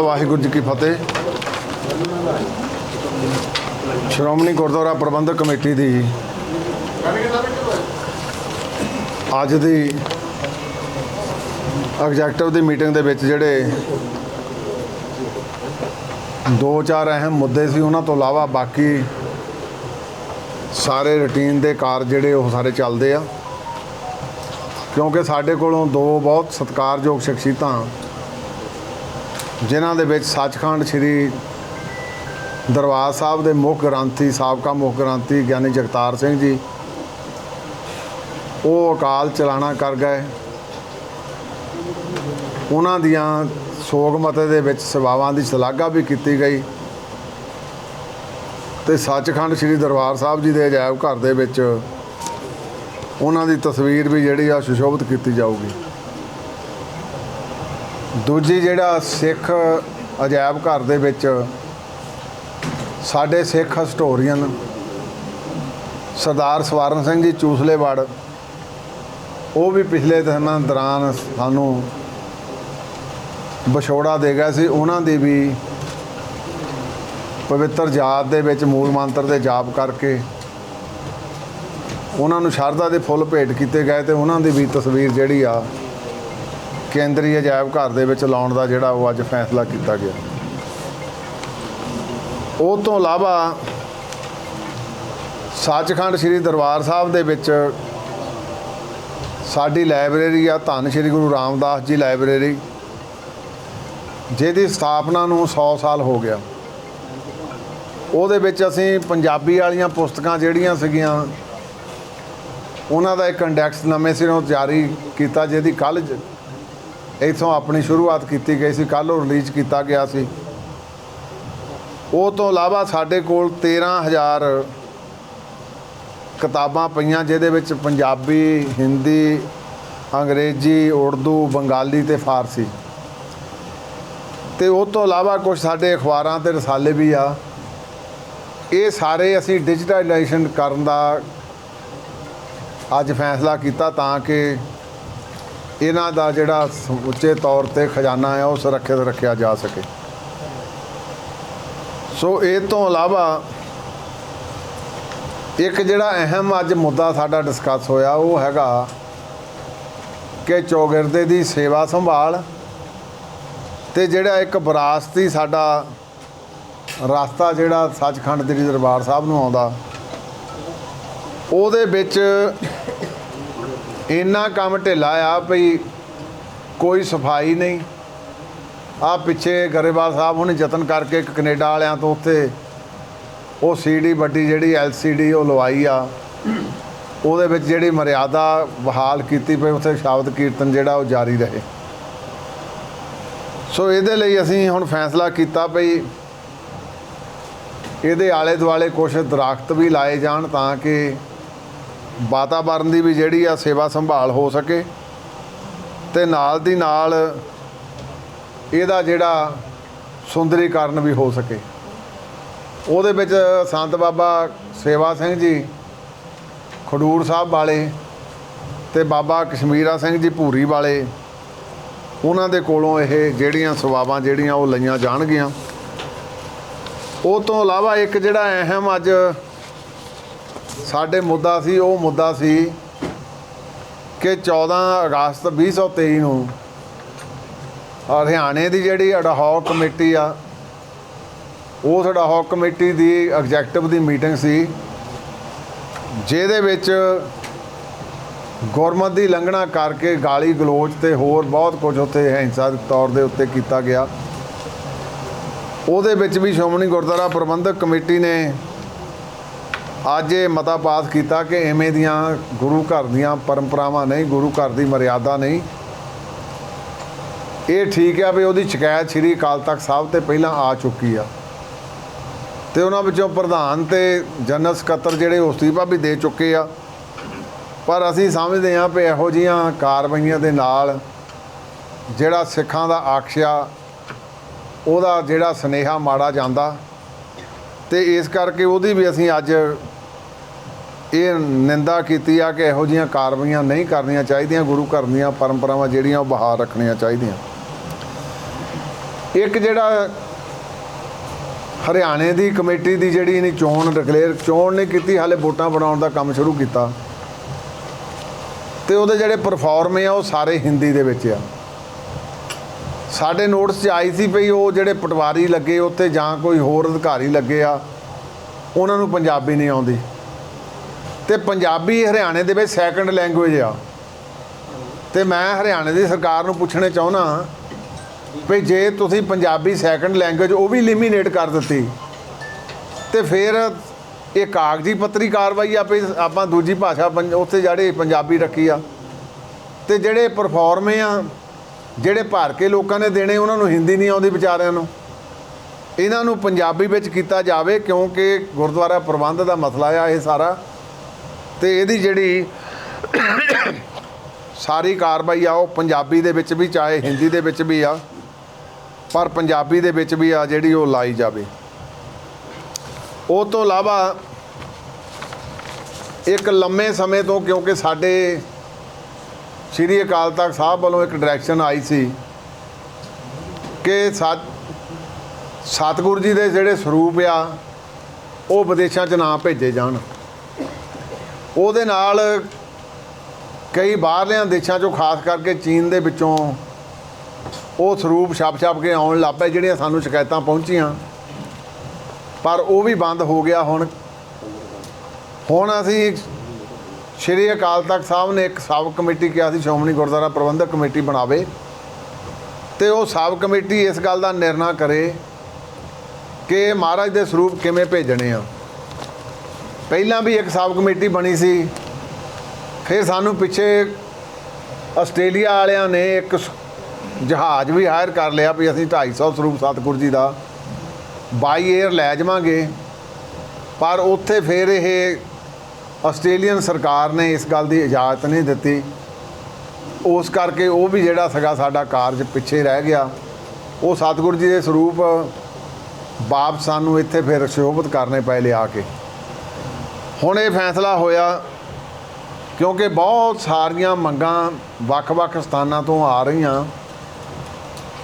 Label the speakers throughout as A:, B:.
A: ਵਾਹਿਗੁਰੂ ਜੀ ਕੀ ਫਤਿਹ। ਸ਼੍ਰੋਮਣੀ ਗੁਰਦੁਆਰਾ ਪ੍ਰਬੰਧਕ ਕਮੇਟੀ ਦੀ ਅੱਜ ਦੀ ਐਗਜ਼ੈਕਟਿਵ ਦੀ ਮੀਟਿੰਗ ਦੇ ਵਿੱਚ ਜਿਹੜੇ ਦੋ ਚਾਰ ਅਹਿਮ ਮੁੱਦੇ ਸੀ, ਉਹਨਾਂ ਤੋਂ ਇਲਾਵਾ ਬਾਕੀ ਸਾਰੇ ਰੁਟੀਨ ਦੇ ਕਾਰਜ ਜਿਹੜੇ ਉਹ ਸਾਰੇ ਚੱਲਦੇ ਆ। ਕਿਉਂਕਿ ਸਾਡੇ ਕੋਲੋਂ ਦੋ ਬਹੁਤ ਸਤਿਕਾਰਯੋਗ ਸ਼ਖਸੀਅਤਾਂ ਜਿਨ੍ਹਾਂ ਦੇ ਵਿੱਚ ਸੱਚਖੰਡ ਸ੍ਰੀ ਦਰਬਾਰ ਸਾਹਿਬ ਦੇ ਮੁੱਖ ਗ੍ਰੰਥੀ, ਸਾਬਕਾ ਮੁੱਖ ਗ੍ਰੰਥੀ ਗਿਆਨੀ ਜਗਤਾਰ ਸਿੰਘ ਜੀ, ਉਹ ਅਕਾਲ ਚਲਾਣਾ ਕਰ ਗਏ। ਉਹਨਾਂ ਦੀਆਂ ਸੋਗ ਮਤੇ ਦੇ ਵਿੱਚ ਸੇਵਾਵਾਂ ਦੀ ਸ਼ਲਾਘਾ ਵੀ ਕੀਤੀ ਗਈ। ਤੇ ਸੱਚਖੰਡ ਸ੍ਰੀ ਦਰਬਾਰ ਸਾਹਿਬ ਜੀ ਦੇ ਅਜਾਇਬ ਘਰ ਦੇ ਵਿੱਚ ਉਹਨਾਂ ਦੀ ਤਸਵੀਰ ਵੀ ਜਿਹੜੀ ਆ ਸੁਸ਼ੋਭਿਤ ਕੀਤੀ ਜਾਊਗੀ। ਦੂਜੀ ਜਿਹੜਾ ਸਿੱਖ ਅਜਾਇਬ ਘਰ ਦੇ ਵਿੱਚ ਸਾਡੇ ਸਿੱਖ ਹਿਸਟੋਰੀਅਨ ਸਰਦਾਰ ਸਵਾਰਨ ਸਿੰਘ ਜੀ ਚੂਸਲੇਵੜ, ਉਹ ਵੀ ਪਿਛਲੇ ਦਿਨਾਂ ਦੌਰਾਨ ਸਾਨੂੰ ਵਿਛੋੜਾ ਦੇ ਗਿਆ ਸੀ। ਉਹਨਾਂ ਦੀ ਵੀ ਪਵਿੱਤਰ ਜਾਤ ਦੇ ਵਿੱਚ ਮੂਲ ਮੰਤਰ ਦੇ ਜਾਪ ਕਰਕੇ ਉਹਨਾਂ ਨੂੰ ਸ਼ਰਧਾ ਦੇ ਫੁੱਲ ਭੇਟ ਕੀਤੇ ਗਏ ਤੇ ਉਹਨਾਂ ਦੀ ਵੀ ਤਸਵੀਰ ਜਿਹੜੀ ਆ ਕੇਂਦਰੀ ਅਜਾਇਬ ਘਰ ਦੇ ਵਿੱਚ ਲਾਉਣ ਦਾ ਜਿਹੜਾ ਉਹ ਅੱਜ ਫੈਸਲਾ ਕੀਤਾ ਗਿਆ। ਉਹ ਤੋਂ ਇਲਾਵਾ ਸੱਚਖੰਡ ਸ੍ਰੀ ਦਰਬਾਰ ਸਾਹਿਬ ਦੇ ਵਿੱਚ ਸਾਡੀ ਲਾਇਬ੍ਰੇਰੀ ਆ, ਧੰਨ ਸ੍ਰੀ ਗੁਰੂ ਰਾਮਦਾਸ ਜੀ ਲਾਇਬ੍ਰੇਰੀ, ਜਿਹਦੀ ਸਥਾਪਨਾ ਨੂੰ 100 ਸਾਲ ਹੋ ਗਿਆ। ਉਹਦੇ ਵਿੱਚ ਅਸੀਂ ਪੰਜਾਬੀ ਵਾਲੀਆਂ ਪੁਸਤਕਾਂ ਜਿਹੜੀਆਂ ਸੀਗੀਆਂ, ਉਹਨਾਂ ਦਾ ਇੱਕ ਇੰਡੈਕਸ ਨਵੇਂ ਸਿਰੋਂ ਜਾਰੀ ਕੀਤਾ, ਜਿਹਦੀ ਕੱਲ ਇਥੋਂ ਆਪਣੀ ਸ਼ੁਰੂਆਤ ਕੀਤੀ ਗਈ ਸੀ ਕੱਲ ਉਹ ਰਿਲੀਜ਼ ਕੀਤਾ ਗਿਆ ਸੀ। ਉਹ ਤੋਂ ਇਲਾਵਾ ਸਾਡੇ ਕੋਲ 13000 ਕਿਤਾਬਾਂ ਪਈਆਂ, ਜਿਹਦੇ ਵਿੱਚ ਪੰਜਾਬੀ, ਹਿੰਦੀ, ਅੰਗਰੇਜ਼ੀ, ਉਰਦੂ, ਬੰਗਾਲੀ ਤੇ ਫਾਰਸੀ। ਤੇ ਉਹ ਤੋਂ ਇਲਾਵਾ ਕੁਝ ਸਾਡੇ ਅਖਬਾਰਾਂ ਤੇ ਰਸਾਲੇ ਵੀ ਆ। ਇਹ ਸਾਰੇ ਅਸੀਂ ਡਿਜੀਟਲਾਈਜੇਸ਼ਨ ਕਰਨ ਦਾ ਅੱਜ ਫੈਸਲਾ ਕੀਤਾ ਤਾਂ ਕਿ ਇਹਨਾਂ ਦਾ ਜਿਹੜਾ ਸਮੁੱਚੇ ਤੌਰ ਤੇ ਖਜ਼ਾਨਾ ਹੈ, ਉਹ ਸੁਰੱਖਿਅਤ ਰੱਖਿਆ ਜਾ ਸਕੇ। ਸੋ ਇਹ ਤੋਂ ਇਲਾਵਾ ਇੱਕ ਜਿਹੜਾ ਅਹਿਮ ਅੱਜ ਮੁੱਦਾ ਸਾਡਾ ਡਿਸਕਸ ਹੋਇਆ, ਉਹ ਹੈਗਾ ਕਿ ਚੌਗਿਰਦੇ ਦੀ ਸੇਵਾ ਸੰਭਾਲ ਤੇ ਜਿਹੜਾ ਇੱਕ ਵਿਰਾਸਤੀ ਸਾਡਾ ਰਸਤਾ ਜਿਹੜਾ ਸੱਚਖੰਡ ਦੇ ਦਰਬਾਰ ਸਾਹਿਬ ਨੂੰ ਆਉਂਦਾ, ਉਹਦੇ ਵਿੱਚ ਇੰਨਾ ਕੰਮ ਢਿੱਲਾ ਆ ਭਈ ਕੋਈ ਸਫ਼ਾਈ ਨਹੀਂ। ਆ ਪਿੱਛੇ ਗਰੇਵਾਲ ਸਾਹਿਬ ਉਹਨੇ ਯਤਨ ਕਰਕੇ ਇੱਕ ਕੈਨੇਡਾ ਵਾਲਿਆਂ ਤੋਂ ਉੱਥੇ ਉਹ ਸੀਡੀ ਵੱਡੀ ਜਿਹੜੀ ਐਲਸੀਡੀ ਉਹ ਲਵਾਈ ਆ। ਉਹਦੇ ਵਿੱਚ ਜਿਹੜੀ ਮਰਿਆਦਾ ਬਹਾਲ ਕੀਤੀ ਪਈ, ਉੱਥੇ ਸ਼ਬਦ ਕੀਰਤਨ ਜਿਹੜਾ ਉਹ ਜਾਰੀ ਰਹੇ। ਸੋ ਇਹਦੇ ਲਈ ਅਸੀਂ ਹੁਣ ਫੈਸਲਾ ਕੀਤਾ ਭਈ ਇਹਦੇ ਆਲੇ ਦੁਆਲੇ ਕੁਝ ਦਰਖਤ ਵੀ ਲਾਏ ਜਾਣ ਤਾਂ ਕਿ ਵਾਤਾਵਰਨ ਦੀ ਵੀ ਜਿਹੜੀ ਆ ਸੇਵਾ ਸੰਭਾਲ ਹੋ ਸਕੇ ਤੇ ਨਾਲ ਦੀ ਨਾਲ ਇਹਦਾ ਜਿਹੜਾ ਸੁੰਦਰੀਕਰਨ ਵੀ ਹੋ ਸਕੇ। ਉਹਦੇ ਵਿੱਚ ਸੰਤ ਬਾਬਾ ਸੇਵਾ ਸਿੰਘ ਜੀ, ਖਡੂਰ ਸਾਹਿਬ ਵਾਲੇ ਤੇ ਬਾਬਾ ਕਸ਼ਮੀਰਾ ਸਿੰਘ ਜੀ ਭੂਰੀ ਵਾਲੇ, ਉਹਨਾਂ ਦੇ ਕੋਲੋਂ ਇਹ ਜਿਹੜੀਆਂ ਸੇਵਾਵਾਂ ਜਿਹੜੀਆਂ ਉਹ ਲਈਆਂ ਜਾਣਗੀਆਂ। ਉਹ ਤੋਂ ਇਲਾਵਾ ਇੱਕ ਜਿਹੜਾ ਅਹਿਮ ਅੱਜ ਸਾਡੇ ਮੁੱਦਾ ਸੀ, ਉਹ ਮੁੱਦਾ ਸੀ ਕਿ 14 ਅਗਸਤ 2023 ਨੂੰ ਹਰਿਆਣੇ ਦੀ ਜਿਹੜੀ ਅਡਹੌਕ ਕਮੇਟੀ ਆ, ਉਸ ਅਡਹੌਕ ਕਮੇਟੀ ਦੀ ਐਗਜ਼ੈਕਟਿਵ ਦੀ ਮੀਟਿੰਗ ਸੀ, ਜਿਹਦੇ ਵਿੱਚ ਗੁਰਮਤ ਦੀ ਲੰਘਣਾ ਕਰਕੇ ਗਾਲੀ ਗਲੋਚ ਤੇ ਹੋਰ ਬਹੁਤ ਕੁਝ ਉੱਥੇ ਹਿੰਸਾ ਦੇ ਤੌਰ ਦੇ ਉੱਤੇ ਕੀਤਾ ਗਿਆ। ਉਹਦੇ ਵਿੱਚ ਵੀ ਸ਼੍ਰੋਮਣੀ ਗੁਰਦੁਆਰਾ ਪ੍ਰਬੰਧਕ ਕਮੇਟੀ ਨੇ ਅੱਜ ਇਹ ਮਤਾ ਪਾਸ ਕੀਤਾ ਕਿ ਐਵੇਂ ਦੀਆਂ ਗੁਰੂ ਘਰ ਦੀਆਂ ਪਰੰਪਰਾਵਾਂ ਨਹੀਂ, ਗੁਰੂ ਘਰ ਦੀ ਮਰਿਆਦਾ ਨਹੀਂ। ਇਹ ਠੀਕ ਆ ਵੀ ਉਹਦੀ ਸ਼ਿਕਾਇਤ ਸ੍ਰੀ ਅਕਾਲ ਤਖਤ ਸਾਹਿਬ ਤੇ ਪਹਿਲਾਂ ਆ ਚੁੱਕੀ ਆ। ਤੇ ਉਹਨਾਂ ਵਿੱਚੋਂ ਪ੍ਰਧਾਨ ਤੇ ਜਨਰਲ ਸਕੱਤਰ ਜਿਹੜੇ ਅਸਤੀਫਾ ਵੀ ਦੇ ਚੁੱਕੇ ਆ। ਪਰ ਅਸੀਂ ਸਮਝਦੇ ਹਾਂ ਵੀ ਇਹੋ ਜੀਆਂ ਕਾਰਵਾਈਆਂ ਦੇ ਨਾਲ ਜਿਹੜਾ ਸਿੱਖਾਂ ਦਾ ਆਖਿਆ ਉਹਦਾ ਜਿਹੜਾ ਸਨੇਹਾ ਮਾੜਾ ਜਾਂਦਾ। ਤੇ ਇਸ ਕਰਕੇ ਉਹਦੀ ਵੀ ਅਸੀਂ ਅੱਜ ਇਹ ਨਿੰਦਾ ਕੀਤੀ ਆ ਕਿ ਇਹੋ ਜੀਆਂ ਕਾਰਵਾਈਆਂ ਨਹੀਂ ਕਰਨੀਆਂ ਚਾਹੀਦੀਆਂ, ਗੁਰੂ ਘਰ ਦੀਆਂ ਪਰੰਪਰਾਵਾਂ ਜਿਹੜੀਆਂ ਉਹ ਬਹਾਲ ਰੱਖਣੀਆਂ ਚਾਹੀਦੀਆਂ। ਇੱਕ ਜਿਹੜਾ ਹਰਿਆਣੇ ਦੀ ਕਮੇਟੀ ਦੀ ਜਿਹੜੀ ਇਹਨੇ ਚੋਣ ਡਿਕਲੇਅਰ ਚੋਣ ਨਹੀਂ ਕੀਤੀ, ਹਾਲੇ ਵੋਟਾਂ ਬਣਾਉਣ ਦਾ ਕੰਮ ਸ਼ੁਰੂ ਕੀਤਾ। ਤੇ ਉਹਦੇ ਜਿਹੜੇ ਪਰਫਾਰਮ ਆ, ਉਹ ਸਾਰੇ ਹਿੰਦੀ ਦੇ ਵਿੱਚ ਆ। ਸਾਡੇ ਨੋਟਸ 'ਚ ਆਈ ਸੀ ਭਈ ਉਹ ਜਿਹੜੇ ਪਟਵਾਰੀ ਲੱਗੇ ਉੱਥੇ ਜਾਂ ਕੋਈ ਹੋਰ ਅਧਿਕਾਰੀ ਲੱਗੇ ਆ, ਉਹਨਾਂ ਨੂੰ ਪੰਜਾਬੀ ਨਹੀਂ ਆਉਂਦੀ। ਤੇ ਪੰਜਾਬੀ ਹਰਿਆਣੇ ਦੇ ਵਿੱਚ ਸੈਕੰਡ ਲੈਂਗੁਏਜ ਆ। ਤੇ ਮੈਂ ਹਰਿਆਣੇ ਦੀ ਸਰਕਾਰ ਨੂੰ ਪੁੱਛਣਾ ਚਾਹੁੰਦਾ ਵੀ ਜੇ ਤੁਸੀਂ ਪੰਜਾਬੀ ਸੈਕੰਡ ਲੈਂਗੁਏਜ ਉਹ ਵੀ ਲਿਮੀਨੇਟ ਕਰ ਦਿੱਤੀ, ਤੇ ਫਿਰ ਇਹ ਕਾਗਜ਼ੀ ਪੱਤਰੀ ਕਾਰਵਾਈ ਆ ਵੀ ਆਪਾਂ ਦੂਜੀ ਭਾਸ਼ਾ ਪੰਜ- ਉੱਥੇ ਜਿਹੜੇ ਪੰਜਾਬੀ ਰੱਖੀ ਆ। ਤੇ ਜਿਹੜੇ ਪਰਫਾਰਮ ਆ, ਜਿਹੜੇ ਭਰ ਕੇ ਲੋਕਾਂ ਨੇ ਦੇਣੇ, ਉਹਨਾਂ ਨੂੰ ਹਿੰਦੀ ਨਹੀਂ ਆਉਂਦੀ ਵਿਚਾਰਿਆਂ ਨੂੰ। ਇਹਨਾਂ ਨੂੰ ਪੰਜਾਬੀ ਵਿੱਚ ਕੀਤਾ ਜਾਵੇ ਕਿਉਂਕਿ ਗੁਰਦੁਆਰਾ ਪ੍ਰਬੰਧ ਦਾ ਮਸਲਾ ਆ ਇਹ ਸਾਰਾ। ਤੇ ਇਹਦੀ ਜਿਹੜੀ ਸਾਰੀ ਕਾਰਵਾਈ ਆ, ਉਹ ਪੰਜਾਬੀ ਦੇ ਵਿੱਚ ਵੀ ਚਾਹੇ ਹਿੰਦੀ ਦੇ ਵਿੱਚ ਵੀ ਆ, ਪਰ ਪੰਜਾਬੀ ਦੇ ਵਿੱਚ ਵੀ ਆ ਜਿਹੜੀ ਉਹ ਲਾਈ ਜਾਵੇ। ਉਹ ਤੋਂ ਇਲਾਵਾ ਇੱਕ ਲੰਮੇ ਸਮੇਂ ਤੋਂ ਕਿਉਂਕਿ ਸਾਡੇ ਸ੍ਰੀ ਅਕਾਲ ਤਖਤ ਸਾਹਿਬ ਵੱਲੋਂ ਇੱਕ ਡਾਇਰੈਕਸ਼ਨ ਆਈ ਸੀ ਕਿ ਸਤ, ਸਤਿਗੁਰੂ ਜੀ ਦੇ ਜਿਹੜੇ ਸਰੂਪ ਆ, ਉਹ ਵਿਦੇਸ਼ਾਂ 'ਚ ਨਾ ਭੇਜੇ ਜਾਣ। ਉਹਦੇ ਨਾਲ ਕਈ ਬਾਹਰਲਿਆਂ ਦੇਸ਼ਾਂ 'ਚੋਂ ਖਾਸ ਕਰਕੇ ਚੀਨ ਦੇ ਵਿੱਚੋਂ ਉਹ ਸਰੂਪ ਛਾਪ-ਛਾਪ ਕੇ ਆਉਣ ਲੱਗ ਪਏ ਜਿਹੜੀਆਂ ਸਾਨੂੰ ਸ਼ਿਕਾਇਤਾਂ ਪਹੁੰਚੀਆਂ। ਪਰ ਉਹ ਵੀ ਬੰਦ ਹੋ ਗਿਆ ਹੁਣ। ਹੁਣ ਅਸੀਂ ਸ਼੍ਰੀ ਅਕਾਲ ਤਖਤ ਸਾਹਿਬ ਨੇ ਇੱਕ ਸਬ ਕਮੇਟੀ ਕਿਹਾ ਸੀ, ਸ਼੍ਰੋਮਣੀ ਗੁਰਦੁਆਰਾ ਪ੍ਰਬੰਧਕ ਕਮੇਟੀ ਬਣਾਵੇ ਤੇ ਉਹ ਸਬ ਕਮੇਟੀ ਇਸ ਗੱਲ ਦਾ ਨਿਰਣਾ ਕਰੇ ਕਿ ਮਹਾਰਾਜ ਦੇ ਸਰੂਪ ਕਿਵੇਂ ਭੇਜਣੇ ਆ। ਪਹਿਲਾਂ ਵੀ ਇੱਕ ਸਬ ਕਮੇਟੀ ਬਣੀ ਸੀ। ਫਿਰ ਸਾਨੂੰ ਪਿੱਛੇ ਆਸਟ੍ਰੇਲੀਆ ਵਾਲਿਆਂ ਨੇ ਇੱਕ ਜਹਾਜ਼ ਵੀ ਹਾਇਰ ਕਰ ਲਿਆ ਵੀ ਅਸੀਂ 250 ਸਰੂਪ ਸਤਿਗੁਰੂ ਜੀ ਦਾ। ਬਾਈ 에ਅਰ ਲੈ ਜਾਵਾਂਗੇ। ਪਰ ਉੱਥੇ ਫਿਰ ਇਹ ਆਸਟ੍ਰੇਲੀਅਨ ਸਰਕਾਰ ਨੇ ਇਸ ਗੱਲ ਦੀ ਇਜਾਜ਼ਤ ਨਹੀਂ ਦਿੱਤੀ। ਉਸ ਕਰਕੇ ਉਹ ਵੀ ਜਿਹੜਾ ਸੀਗਾ ਸਾਡਾ ਕਾਰਜ ਪਿੱਛੇ ਰਹਿ ਗਿਆ। ਉਹ ਸਤਿਗੁਰੂ ਜੀ ਦੇ ਸਰੂਪ ਵਾਪਸ ਸਾਨੂੰ ਇੱਥੇ ਫਿਰ ਸ਼ੋਭਤ ਕਰਨੇ ਪਏ ਲਿਆ ਕੇ। ਹੁਣ ਇਹ ਫੈਸਲਾ ਹੋਇਆ ਕਿਉਂਕਿ ਬਹੁਤ ਸਾਰੀਆਂ ਮੰਗਾਂ ਵੱਖ-ਵੱਖ ਸਥਾਨਾਂ ਤੋਂ ਆ ਰਹੀਆਂ।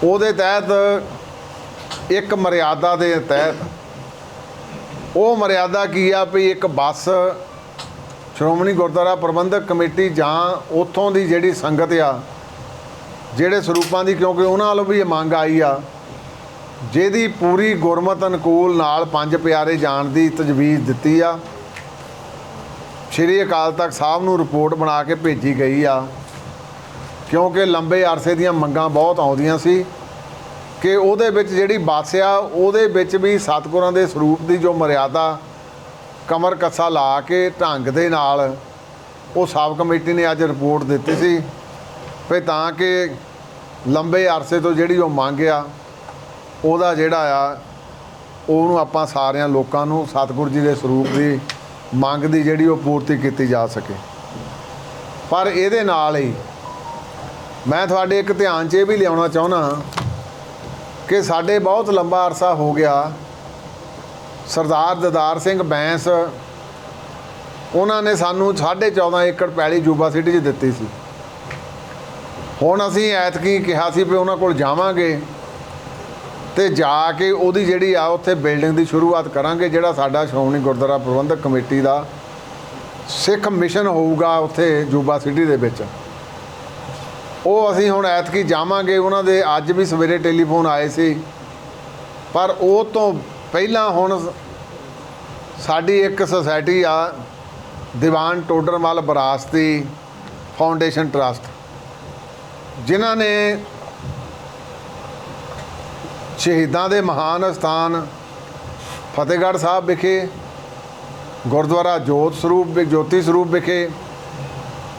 A: ਉਹਦੇ ਤਹਿਤ ਇੱਕ ਮਰਿਆਦਾ ਦੇ ਤਹਿਤ ਉਹ ਮਰਿਆਦਾ ਕੀ ਆ ਵੀ ਇੱਕ ਬੱਸ ਸ਼੍ਰੋਮਣੀ ਗੁਰਦੁਆਰਾ ਪ੍ਰਬੰਧਕ ਕਮੇਟੀ ਜਾਂ ਉੱਥੋਂ ਦੀ ਜਿਹੜੀ ਸੰਗਤ ਆ, ਜਿਹੜੇ ਸਰੂਪਾਂ ਦੀ ਕਿਉਂਕਿ ਉਹਨਾਂ ਵੱਲੋਂ ਵੀ ਇਹ ਮੰਗ ਆਈ ਆ, ਜਿਹਦੀ ਪੂਰੀ ਗੁਰਮਤ ਅਨੁਕੂਲ ਨਾਲ ਪੰਜ ਪਿਆਰੇ ਜਾਣ ਦੀ ਤਜਵੀਜ਼ ਦਿੱਤੀ ਆ। ਸ਼੍ਰੀ ਅਕਾਲ ਤਖਤ ਸਾਹਿਬ ਨੂੰ ਰਿਪੋਰਟ ਬਣਾ ਕੇ ਭੇਜੀ ਗਈ ਆ। ਕਿਉਂਕਿ ਲੰਬੇ ਅਰਸੇ ਦੀਆਂ ਮੰਗਾਂ ਬਹੁਤ ਆਉਂਦੀਆਂ ਸੀ ਕਿ ਉਹਦੇ ਵਿੱਚ ਜਿਹੜੀ ਬੱਸ ਆ, ਉਹਦੇ ਵਿੱਚ ਵੀ ਸਤਿਗੁਰਾਂ ਦੇ ਸਰੂਪ ਦੀ ਜੋ ਮਰਿਆਦਾ ਕਮਰ ਕੱਸਾ ਲਾ ਕੇ ਢੰਗ ਦੇ ਨਾਲ ਉਹ ਸਬ ਕਮੇਟੀ ਨੇ ਅੱਜ ਰਿਪੋਰਟ ਦਿੱਤੀ ਸੀ। ਵੀ ਤਾਂ ਕਿ ਲੰਬੇ ਅਰਸੇ ਤੋਂ ਜਿਹੜੀ ਉਹ ਮੰਗ ਆ, ਉਹਦਾ ਜਿਹੜਾ ਆ, ਉਹਨੂੰ ਆਪਾਂ ਸਾਰਿਆਂ ਲੋਕਾਂ ਨੂੰ ਸਤਿਗੁਰੂ ਜੀ ਦੇ ਸਰੂਪ ਦੀ ਮੰਗ ਦੀ ਜਿਹੜੀ ਉਹ ਪੂਰਤੀ ਕੀਤੀ ਜਾ ਸਕੇ। ਪਰ ਇਹਦੇ ਨਾਲ ਹੀ ਮੈਂ ਤੁਹਾਡੇ ਇੱਕ ਧਿਆਨ 'ਚ ਇਹ ਵੀ ਲਿਆਉਣਾ ਚਾਹੁੰਦਾ ਕਿ ਸਾਡੇ ਬਹੁਤ ਲੰਬਾ ਅਰਸਾ ਹੋ ਗਿਆ। ਸਰਦਾਰ ਦਦਾਰ ਸਿੰਘ ਬੈਂਸ ਉਹਨਾਂ ਨੇ ਸਾਨੂੰ 14.5 ਏਕੜ ਪੈਲੀ ਜੂਬਾ ਸਿਟੀ 'ਚ ਦਿੱਤੀ ਸੀ। ਹੁਣ ਅਸੀਂ ਐਤਕੀ ਕਿਹਾ ਸੀ ਵੀ ਉਹਨਾਂ ਕੋਲ ਜਾਵਾਂਗੇ। ਤੇ ਜਾ ਕੇ ਉਹਦੀ ਜਿਹੜੀ ਆ ਉੱਥੇ ਬਿਲਡਿੰਗ ਦੀ ਸ਼ੁਰੂਆਤ ਕਰਾਂਗੇ, ਜਿਹੜਾ ਸਾਡਾ ਸ਼੍ਰੋਮਣੀ ਗੁਰਦੁਆਰਾ ਪ੍ਰਬੰਧਕ ਕਮੇਟੀ ਦਾ ਸਿੱਖ ਮਿਸ਼ਨ ਹੋਊਗਾ ਉੱਥੇ ਜੂਬਾ ਸਿਟੀ ਦੇ ਵਿੱਚ। ਉਹ ਅਸੀਂ ਹੁਣ ਐਤਕੀ ਜਾਵਾਂਗੇ, ਉਹਨਾਂ ਦੇ ਅੱਜ ਵੀ ਸਵੇਰੇ ਟੈਲੀਫੋਨ ਆਏ ਸੀ। ਪਰ ਉਹ ਤੋਂ ਪਹਿਲਾਂ ਹੁਣ ਸਾਡੀ ਇੱਕ ਸੁਸਾਇਟੀ ਆ, ਦੀਵਾਨ ਟੋਡਰਮਲ ਬਰਾਸਤੀ ਫਾਊਂਡੇਸ਼ਨ ਟਰਸਟ। ਜਿਨ੍ਹਾਂ ਨੇ ਸ਼ਹੀਦਾਂ ਦੇ ਮਹਾਨ ਅਸਥਾਨ ਫਤਿਹਗੜ੍ਹ ਸਾਹਿਬ ਵਿਖੇ, ਗੁਰਦੁਆਰਾ ਜੋਤ ਸਰੂਪ ਵਿ- ਜੋਤੀ ਸਰੂਪ ਵਿਖੇ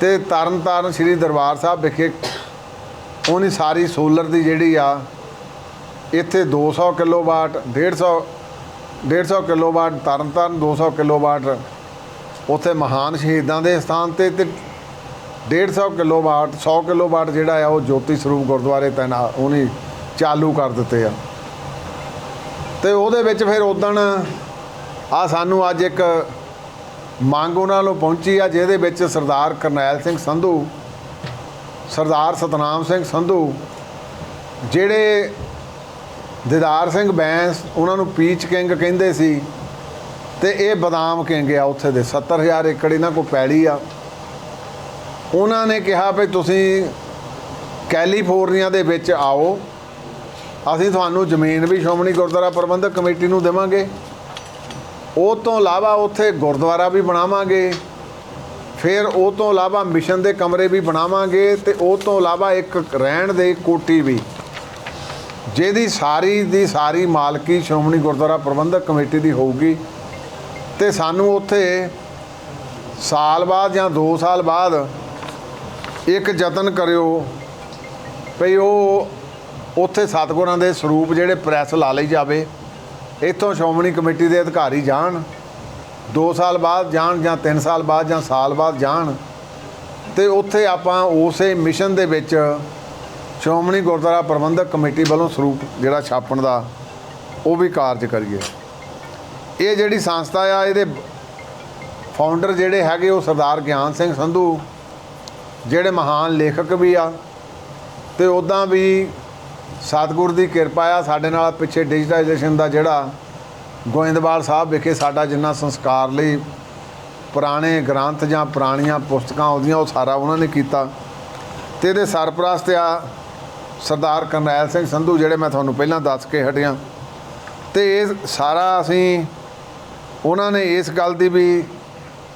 A: ਤੇ ਤਰਨਤਾਰਨ ਸ੍ਰੀ ਦਰਬਾਰ ਸਾਹਿਬ ਵਿਖੇ ਉਹਨੀ ਸਾਰੀ ਸੋਲਰ ਦੀ ਜਿਹੜੀ ਆ, ਇੱਥੇ 200 ਕਿਲੋਵਾਟ 150 150 ਕਿਲੋਵਾਟ ਤਰਨਤਾਰਨ 200 ਕਿਲੋਵਾਟ ਉੱਥੇ ਮਹਾਨ ਸ਼ਹੀਦਾਂ ਦੇ ਸਥਾਨ ਤੇ ਤੇ 150 ਕਿਲੋਵਾਟ 100 ਕਿਲੋਵਾਟ ਜਿਹੜਾ ਆ ਉਹ ਜੋਤੀ ਸਰੂਪ ਗੁਰਦੁਆਰੇ ਤੈਨਾ ਉਹਨੇ ਚਾਲੂ ਕਰ ਦਿੱਤੇ ਆ। ਤੇ ਉਹਦੇ ਵਿੱਚ ਫਿਰ ਉਦਣ ਆ ਸਾਨੂੰ ਅੱਜ ਇੱਕ ਮੰਗ ਉਹਨਾਂ ਨੂੰ ਪਹੁੰਚੀ ਆ, ਜਿਹਦੇ ਵਿੱਚ ਸਰਦਾਰ ਕਰਨੈਲ ਸਿੰਘ ਸੰਧੂ, ਸਰਦਾਰ ਸਤਨਾਮ ਸਿੰਘ ਸੰਧੂ, ਜਿਹੜੇ ਦਿਦਾਰ ਸਿੰਘ ਬੈਂਸ ਉਹਨਾਂ ਨੂੰ ਪੀਚ ਕਿੰਗ ਕਹਿੰਦੇ ਸੀ ਤੇ ਇਹ ਬਦਾਮ ਕਿੰਗ ਆ ਉੱਥੇ ਦੇ 70000 ਏਕੜ ਇਹਨਾਂ ਕੋਲ ਪੈਲੀ ਆ। ਉਹਨਾਂ ਨੇ ਕਿਹਾ ਵੀ ਤੁਸੀਂ ਕੈਲੀਫੋਰਨੀਆ ਦੇ ਵਿੱਚ ਆਓ ਅਸੀਂ ਤੁਹਾਨੂੰ ਜ਼ਮੀਨ ਵੀ ਸ਼੍ਰੋਮਣੀ ਗੁਰਦੁਆਰਾ ਪ੍ਰਬੰਧਕ ਕਮੇਟੀ ਨੂੰ ਦੇਵਾਂਗੇ। ਉਹ ਤੋਂ ਇਲਾਵਾ ਉੱਥੇ ਗੁਰਦੁਆਰਾ ਵੀ ਬਣਾਵਾਂਗੇ। ਫਿਰ ਉਹ ਤੋਂ ਇਲਾਵਾ ਮਿਸ਼ਨ ਦੇ ਕਮਰੇ ਵੀ ਬਣਾਵਾਂਗੇ ਤੇ ਉਹ ਤੋਂ ਇਲਾਵਾ ਇੱਕ ਰਹਿਣ ਦੇ ਕੋਟੀ ਵੀ। ਜਿਹਦੀ ਸਾਰੀ ਦੀ ਸਾਰੀ ਮਾਲਕੀ ਸ਼੍ਰੋਮਣੀ ਗੁਰਦੁਆਰਾ ਪ੍ਰਬੰਧਕ ਕਮੇਟੀ ਦੀ ਹੋਊਗੀ। ਤੇ ਸਾਨੂੰ ਉੱਥੇ ਸਾਲ ਬਾਅਦ ਜਾਂ 2 ਸਾਲ ਬਾਅਦ ਇੱਕ ਯਤਨ ਕਰਿਓ। ਭਈ ਉਹ ਉੱਥੇ ਸਤਿਗੁਰਾਂ ਦੇ ਸਰੂਪ ਜਿਹੜੇ ਪ੍ਰੈਸ ਲਾ ਲਈ ਜਾਵੇ, ਇੱਥੋਂ ਸ਼੍ਰੋਮਣੀ ਕਮੇਟੀ ਦੇ ਅਧਿਕਾਰੀ ਜਾਣ 2 ਸਾਲ ਬਾਅਦ ਜਾਣ ਜਾਂ 3 ਸਾਲ ਬਾਅਦ ਜਾਂ ਸਾਲ ਬਾਅਦ ਜਾਣ, ਤੇ ਉੱਥੇ ਆਪਾਂ ਉਸੇ ਮਿਸ਼ਨ ਦੇ ਵਿੱਚ ਸ਼੍ਰੋਮਣੀ ਗੁਰਦੁਆਰਾ ਪ੍ਰਬੰਧਕ ਕਮੇਟੀ ਵੱਲੋਂ ਸਰੂਪ ਜਿਹੜਾ ਛਾਪਣ ਦਾ, ਉਹ ਵੀ ਕਾਰਜ ਕਰੀਏ। ਇਹ ਜਿਹੜੀ ਸੰਸਥਾ ਆ, ਇਹਦੇ ਫਾਊਂਡਰ ਜਿਹੜੇ ਹੈਗੇ ਉਹ ਸਰਦਾਰ ਗਿਆਨ ਸਿੰਘ ਸੰਧੂ, ਜਿਹੜੇ ਮਹਾਨ ਲੇਖਕ ਵੀ ਆ, ਤੇ ਉਦਾਂ ਵੀ ਸਤਿਗੁਰ ਦੀ ਕਿਰਪਾ ਆ ਸਾਡੇ ਨਾਲ ਪਿੱਛੇ ਡਿਜੀਟਾਈਜੇਸ਼ਨ ਦਾ ਜਿਹੜਾ ਗੋਇੰਦਵਾਲ ਸਾਹਿਬ ਵਿਖੇ ਸਾਡਾ ਜਿੰਨਾ ਸੰਸਕਾਰ ਲਈ ਪੁਰਾਣੇ ਗ੍ਰੰਥ ਜਾਂ ਪੁਰਾਣੀਆਂ ਪੁਸਤਕਾਂ ਆਉਂਦੀਆਂ, ਉਹ ਸਾਰਾ ਉਹਨਾਂ ਨੇ ਕੀਤਾ। ਤੇ ਇਹਦੇ ਸਰਪ੍ਰਸਤ ਆ ਸਰਦਾਰ ਕਰਨੈਲ ਸਿੰਘ ਸੰਧੂ, ਜਿਹੜੇ ਮੈਂ ਤੁਹਾਨੂੰ ਪਹਿਲਾਂ ਦੱਸ ਕੇ ਹਟਿਆ। ਤੇ ਇਹ ਸਾਰਾ ਅਸੀਂ, ਉਹਨਾਂ ਨੇ ਇਸ ਗੱਲ ਦੀ ਵੀ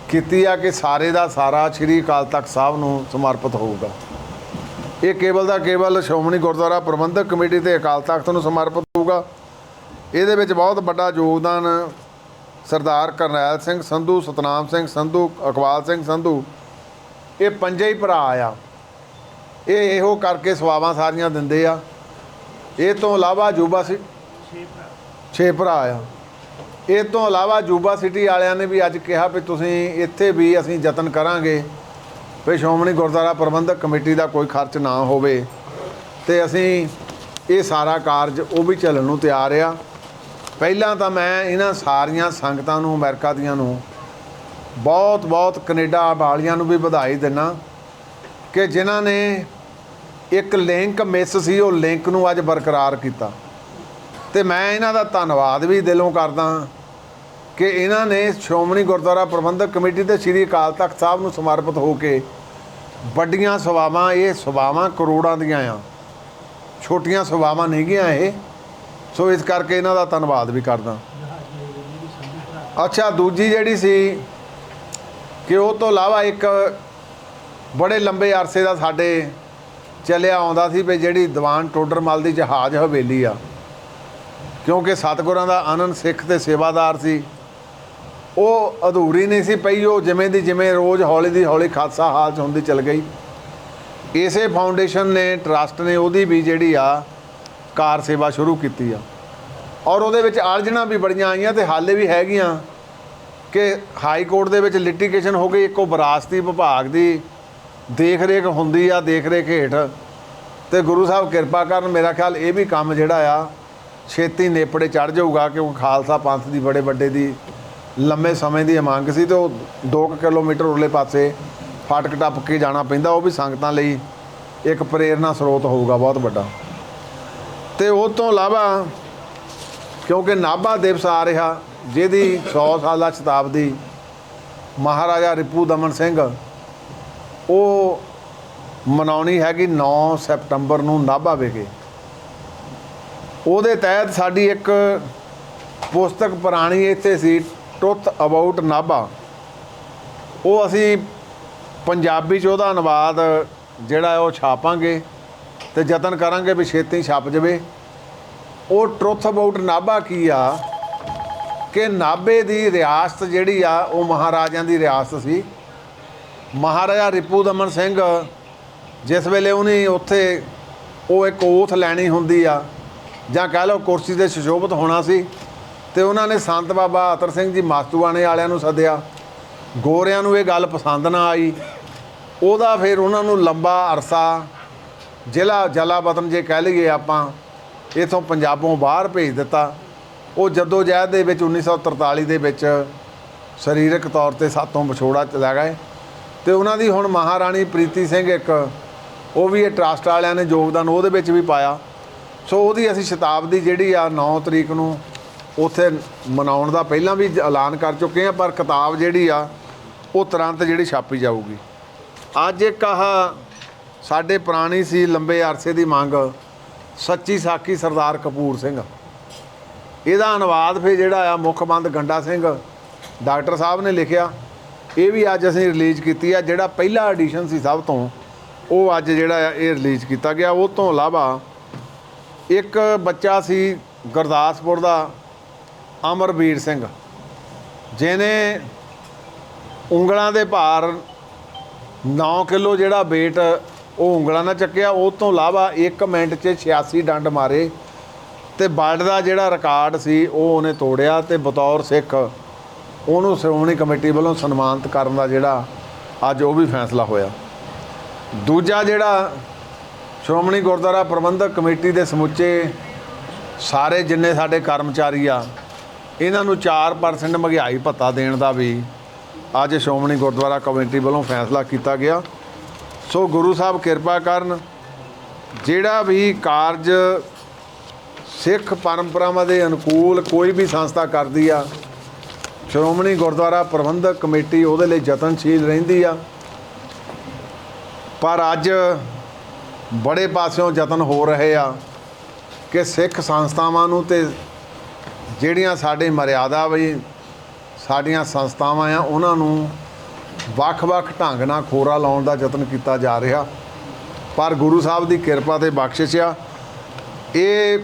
A: ਕੀਤੀ ਆ ਕਿ ਸਾਰੇ ਦਾ ਸਾਰਾ ਸ੍ਰੀ ਅਕਾਲ ਤਖਤ ਸਾਹਿਬ ਨੂੰ ਸਮਰਪਿਤ ਹੋਊਗਾ। ਇਹ ਕੇਵਲ ਦਾ ਕੇਵਲ ਸ਼੍ਰੋਮਣੀ ਗੁਰਦੁਆਰਾ ਪ੍ਰਬੰਧਕ ਕਮੇਟੀ ਤੇ ਅਕਾਲ ਤਖਤ ਨੂੰ ਸਮਰਪਿਤ ਹੋਊਗਾ। ਇਹਦੇ ਵਿੱਚ ਬਹੁਤ ਵੱਡਾ ਯੋਗਦਾਨ ਸਰਦਾਰ ਕਰਨੈਲ ਸਿੰਘ ਸੰਧੂ, ਸਤਨਾਮ ਸਿੰਘ ਸੰਧੂ, ਅਕਵਾਲ ਸਿੰਘ ਸੰਧੂ, ਇਹ ਪੰਜੇ ਹੀ ਭਰਾ ਆ। ਇਹ ਇਹੋ ਕਰਕੇ ਸਵਾਵਾਂ ਸਾਰੀਆਂ ਦਿੰਦੇ ਆ। ਇਹ ਤੋਂ ਇਲਾਵਾ ਜੂਬਾ ਸੀ ਛੇ ਭਰਾ ਆ। ਇਹ ਤੋਂ ਇਲਾਵਾ ਜੂਬਾ ਸਿਟੀ ਵਾਲਿਆਂ ਨੇ ਵੀ ਅੱਜ ਕਿਹਾ ਵੀ ਤੁਸੀਂ ਇੱਥੇ ਵੀ ਅਸੀਂ ਯਤਨ ਕਰਾਂਗੇ। ਵੀ ਸ਼੍ਰੋਮਣੀ ਗੁਰਦੁਆਰਾ ਪ੍ਰਬੰਧਕ ਕਮੇਟੀ ਦਾ ਕੋਈ ਖਰਚ ਨਾ ਹੋਵੇ ਤੇ ਅਸੀਂ ਇਹ ਸਾਰਾ ਕਾਰਜ ਉਹ ਵੀ ਚੱਲਣ ਨੂੰ ਤਿਆਰ ਆ। ਪਹਿਲਾਂ ਤਾਂ ਮੈਂ ਇਹਨਾਂ ਸਾਰੀਆਂ ਸੰਗਤਾਂ ਨੂੰ, ਅਮਰੀਕਾ ਦੀਆਂ ਨੂੰ ਬਹੁਤ ਬਹੁਤ ਕੈਨੇਡਾ ਵਾਲੀਆਂ ਨੂੰ ਵੀ ਵਧਾਈ ਦਿੰਨਾ ਕਿ ਜਿਨ੍ਹਾਂ ਨੇ ਇੱਕ ਲਿੰਕ ਮਿਸ ਸੀ, ਉਹ ਲਿੰਕ ਨੂੰ ਅੱਜ ਬਰਕਰਾਰ ਕੀਤਾ। ਤੇ ਮੈਂ ਇਹਨਾਂ ਦਾ ਧੰਨਵਾਦ ਵੀ ਦਿਲੋਂ ਕਰਦਾ ਕਿ ਇਹਨਾਂ ਨੇ ਸ਼੍ਰੋਮਣੀ ਗੁਰਦੁਆਰਾ ਪ੍ਰਬੰਧਕ ਕਮੇਟੀ ਤੇ ਸ੍ਰੀ ਅਕਾਲ ਤਖਤ ਸਾਹਿਬ ਨੂੰ ਸਮਰਪਿਤ ਹੋ ਕੇ ਵੱਡੀਆਂ ਸਭਾਵਾਂ, ਇਹ ਸਭਾਵਾਂ ਕਰੋੜਾਂ ਦੀਆਂ ਆ। ਛੋਟੀਆਂ ਸਭਾਵਾਂ ਨਹੀਂ ਗੀਆਂ ਇਹ। ਸੋ ਇਸ ਕਰਕੇ ਇਹਨਾਂ ਦਾ ਧੰਨਵਾਦ ਵੀ ਕਰਦਾ। ਅੱਛਾ, ਦੂਜੀ ਜਿਹੜੀ ਸੀ ਕਿ ਉਹ ਤੋਂ ਇਲਾਵਾ ਇੱਕ ਬੜੇ ਲੰਬੇ ਅਰਸੇ ਦਾ ਸਾਡੇ ਚੱਲਿਆ ਆਉਂਦਾ ਸੀ ਵੀ ਜਿਹੜੀ ਦੀਵਾਨ ਟੋਡਰਮਲ ਦੀ ਜਹਾਜ਼ ਹਵੇਲੀ ਆ। ਕਿਉਂਕਿ ਸਤਿਗੁਰਾਂ ਦਾ ਆਨੰਦ ਸਿੱਖ ਤੇ ਸੇਵਾਦਾਰ ਸੀ। ਉਹ ਅਧੂਰੀ ਨਹੀਂ ਸੀ ਪਈ, ਉਹ ਜਿਵੇਂ ਦੀ ਜਿਵੇਂ ਰੋਜ਼ ਹੌਲੀ ਦੀ ਹੌਲੀ ਖਾਲਸਾ ਹਾਲ ਚ ਹੁੰਦੀ ਚਲ ਗਈ। ਇਸੇ ਫਾਊਂਡੇਸ਼ਨ ਨੇ ਟਰਸਟ ਨੇ ਉਹਦੀ ਵੀ ਜਿਹੜੀ ਆ, ਕਾਰ ਸੇਵਾ ਸ਼ੁਰੂ ਕੀਤੀ ਆ। ਔਰ ਉਹਦੇ ਵਿੱਚ ਅਰਜਣਾ ਵੀ ਬੜੀਆਂ ਆਈਆਂ ਤੇ ਹਾਲੇ ਵੀ ਹੈਗੀਆਂ ਕਿ ਹਾਈ ਕੋਰਟ ਦੇ ਵਿੱਚ ਲਿਟੀਗੇਸ਼ਨ ਹੋ ਗਈ, ਇੱਕੋ ਵਿਰਾਸਤੀ ਵਿਭਾਗ ਦੀ ਦੇਖ ਰੇਖ ਹੁੰਦੀ ਆ ਦੇਖ ਰੇਖ ਹੇਠ। ਤੇ ਗੁਰੂ ਸਾਹਿਬ ਕਿਰਪਾ ਕਰਨ, ਮੇਰਾ ਖਿਆਲ ਇਹ ਵੀ ਕੰਮ ਜਿਹੜਾ ਆ, ਛੇਤੀ ਨੇਪੜੇ ਚੜ ਜਾਊਗਾ ਕਿਉਂਕਿ ਖਾਲਸਾ ਪੰਥ ਦੀ ਬੜੇ ਵੱਡੇ ਦੀ ਲੰਮੇ ਸਮੇਂ ਦੀ ਮੰਗ ਸੀ ਤੇ ਉਹ 2 ਕਿਲੋਮੀਟਰ ਉਰਲੇ ਪਾਸੇ ਫਾਟਕ ਟੱਪ ਕੇ ਜਾਣਾ ਪੈਂਦਾ, ਉਹ ਵੀ ਸੰਗਤਾਂ ਲਈ ਇੱਕ ਪ੍ਰੇਰਨਾ ਸਰੋਤ ਹੋਊਗਾ, ਬਹੁਤ ਵੱਡਾ। ਤੇ ਉਹ ਤੋਂ ਇਲਾਵਾ ਕਿਉਂਕਿ ਨਾਭਾ ਦਿਵਸ ਆ ਰਿਹਾ, ਜਿਹਦੀ 100 ਸਾਲਾ ਸ਼ਤਾਬਦੀ ਮਹਾਰਾਜਾ ਰਿਪੂ ਦਮਨ ਸਿੰਘ, ਉਹ ਮਨਾਉਣੀ ਹੈਗੀ 9 ਸਤੰਬਰ ਨੂੰ ਨਾਭਾ ਵਿਖੇ। ਉਹਦੇ ਤਹਿਤ ਸਾਡੀ ਇੱਕ ਪੁਸਤਕ ਪੁਰਾਣੀ ਇੱਥੇ ਸੀ ਟਰੁੱਥ ਅਬਾਊਟ ਨਾਭਾ। ਉਹ ਅਸੀਂ ਪੰਜਾਬੀ 'ਚ ਉਹਦਾ ਅਨੁਵਾਦ ਜਿਹੜਾ ਉਹ ਛਾਪਾਂਗੇ ਤੇ ਯਤਨ ਕਰਾਂਗੇ ਵੀ ਛੇਤੀ ਛਪ ਜਾਵੇ। ਉਹ ਟਰੁੱਥ ਅਬਾਊਟ ਨਾਭਾ ਕੀ ਆ? ਕਿ ਨਾਭੇ ਦੀ ਰਿਆਸਤ ਜਿਹੜੀ ਆ, ਉਹ ਮਹਾਰਾਜਿਆਂ ਦੀ ਰਿਆਸਤ ਸੀ। ਮਹਾਰਾਜਾ ਰਿਪੂ ਦਮਨ ਸਿੰਘ ਜਿਸ ਵੇਲੇ ਉਹਨੇ ਉੱਥੇ ਉਹ ਇੱਕ ਓਥ ਲੈਣੀ ਹੁੰਦੀ ਆ, ਜਾਂ ਕਹਿ ਲਓ ਕੁਰਸੀ ਤੇ ਸੁਸ਼ੋਭਿਤ ਹੋਣਾ ਸੀ ਤੇ ਉਹਨਾਂ ਨੇ ਸੰਤ ਬਾਬਾ ਅਤਰ ਸਿੰਘ ਜੀ ਮਾਸਤੂਆਣੇ ਵਾਲਿਆਂ ਨੂੰ ਸੱਦਿਆ। ਗੋਰਿਆਂ ਨੂੰ ਇਹ ਗੱਲ ਪਸੰਦ ਨਾ ਆਈ। ਉਹਦਾ ਫਿਰ ਉਹਨਾਂ ਨੂੰ ਲੰਬਾ ਅਰਸਾ ਜ਼ਿਲ੍ਹਾ ਜਲਾਵਤਨ ਜੇ ਕਹਿ ਲਈਏ ਆਪਾਂ, ਇਥੋਂ ਪੰਜਾਬੋਂ ਬਾਹਰ ਭੇਜ ਦਿੱਤਾ। ਉਹ ਜਦੋਂ ਜਹਿਦ ਦੇ ਵਿੱਚ 1943 ਦੇ ਵਿੱਚ ਸਰੀਰਕ ਤੌਰ ਤੇ ਸਾਤੋਂ ਵਿਛੋੜਾ ਚਲਾ ਗਏ। ਤੇ ਉਹਨਾਂ ਦੀ ਹੁਣ ਮਹਾਰਾਣੀ ਪ੍ਰੀਤੀ ਸਿੰਘ ਇੱਕ, ਉਹ ਵੀ ਇਹ ਟਰਸਟ ਵਾਲਿਆਂ ਨੇ ਯੋਗਦਾਨ ਉਹਦੇ ਵਿੱਚ ਵੀ ਪਾਇਆ। ਸੋ ਉਹਦੀ ਅਸੀਂ ਸ਼ਤਾਬਦੀ ਜਿਹੜੀ ਆ 9 ਤਰੀਕ ਨੂੰ ਉੱਥੇ ਮਨਾਉਣ ਦਾ ਪਹਿਲਾਂ ਵੀ ਐਲਾਨ ਕਰ ਚੁੱਕੇ ਆ ਪਰ ਕਿਤਾਬ ਜਿਹੜੀ ਆ, ਉਹ ਤੁਰੰਤ ਜਿਹੜੀ ਛਾਪੀ ਜਾਊਗੀ। ਅੱਜ ਇੱਕ ਆਹ ਸਾਡੇ ਪੁਰਾਣੀ ਸੀ ਲੰਬੇ ਅਰਸੇ ਦੀ ਮੰਗ, ਸੱਚੀ ਸਾਖੀ ਸਰਦਾਰ ਕਪੂਰ ਸਿੰਘ। ਇਹਦਾ ਅਨੁਵਾਦ ਫਿਰ ਜਿਹੜਾ ਆ ਮੁੱਖ ਬੰਦ ਗੰਡਾ ਸਿੰਘ, ਡਾਕਟਰ ਸਾਹਿਬ ਨੇ ਲਿਖਿਆ। ਇਹ ਵੀ ਅੱਜ ਅਸੀਂ ਰਿਲੀਜ਼ ਕੀਤੀ ਆ, ਜਿਹੜਾ ਪਹਿਲਾ ਐਡੀਸ਼ਨ ਸੀ ਸਭ ਤੋਂ, ਉਹ ਅੱਜ ਜਿਹੜਾ ਆ, ਇਹ ਰਿਲੀਜ਼ ਕੀਤਾ ਗਿਆ। ਉਹ ਤੋਂ ਇਲਾਵਾ ਇੱਕ ਬੱਚਾ ਸੀ ਗੁਰਦਾਸਪੁਰ ਦਾ ਅਮਰਵੀਰ ਸਿੰਘ, ਜਿਹਨੇ ਉਂਗਲਾਂ ਦੇ ਭਾਰ 9 ਕਿਲੋ ਜਿਹੜਾ weight ਉਹ ਉਂਗਲਾਂ ਨਾਲ ਚੱਕਿਆ, ਉਹ ਤੋਂ ਇਲਾਵਾ 1 ਮਿੰਟ 'ਚ 86 ਡੰਡ ਮਾਰੇ ਤੇ ਵਰਲਡ ਦਾ ਜਿਹੜਾ ਰਿਕਾਰਡ ਸੀ ਉਹ ਉਹਨੇ ਤੋੜਿਆ ਤੇ ਬਤੌਰ ਸਿੱਖ ਉਹਨੂੰ ਸ਼੍ਰੋਮਣੀ ਕਮੇਟੀ ਵੱਲੋਂ ਸਨਮਾਨਿਤ ਕਰਨ ਦਾ ਜਿਹੜਾ ਅੱਜ ਉਹ ਵੀ ਫੈਸਲਾ ਹੋਇਆ। ਦੂਜਾ ਜਿਹੜਾ ਸ਼੍ਰੋਮਣੀ ਗੁਰਦੁਆਰਾ ਪ੍ਰਬੰਧਕ ਕਮੇਟੀ ਦੇ ਸਮੁੱਚੇ ਸਾਰੇ ਜਿੰਨੇ ਸਾਡੇ ਕਰਮਚਾਰੀ ਆ ਇਹਨਾਂ ਨੂੰ 4% ਮਹਿੰਗਾਈ ਭੱਤਾ ਦੇਣ ਦਾ ਵੀ ਅੱਜ ਸ਼੍ਰੋਮਣੀ ਗੁਰਦੁਆਰਾ ਕਮੇਟੀ ਵੱਲੋਂ ਫੈਸਲਾ ਕੀਤਾ ਗਿਆ। ਸੋ ਗੁਰੂ ਸਾਹਿਬ ਕਿਰਪਾ ਕਰਨ, ਜਿਹੜਾ ਵੀ ਕਾਰਜ ਸਿੱਖ ਪਰੰਪਰਾਵਾਂ ਦੇ ਅਨੁਕੂਲ ਕੋਈ ਵੀ ਸੰਸਥਾ ਕਰਦੀ ਆ, ਸ਼੍ਰੋਮਣੀ ਗੁਰਦੁਆਰਾ ਪ੍ਰਬੰਧਕ ਕਮੇਟੀ ਉਹਦੇ ਲਈ ਯਤਨਸ਼ੀਲ ਰਹਿੰਦੀ ਆ। ਪਰ ਅੱਜ ਬੜੇ ਪਾਸਿਓਂ ਯਤਨ ਹੋ ਰਹੇ ਆ ਕਿ ਸਿੱਖ ਸੰਸਥਾਵਾਂ ਨੂੰ ਤੇ ਜਿਹੜੀਆਂ ਸਾਡੇ ਮਰਿਆਦਾ ਵੀ ਸਾਡੀਆਂ ਸੰਸਥਾਵਾਂ ਆ, ਉਹਨਾਂ ਨੂੰ ਵੱਖ-ਵੱਖ ਢੰਗ ਨਾਲ ਖੋਰਾ ਲਾਉਣ ਦਾ ਯਤਨ ਕੀਤਾ ਜਾ ਰਿਹਾ। ਪਰ ਗੁਰੂ ਸਾਹਿਬ ਦੀ ਕਿਰਪਾ ਤੇ ਬਖਸ਼ਿਸ਼ ਆ। ਇਹ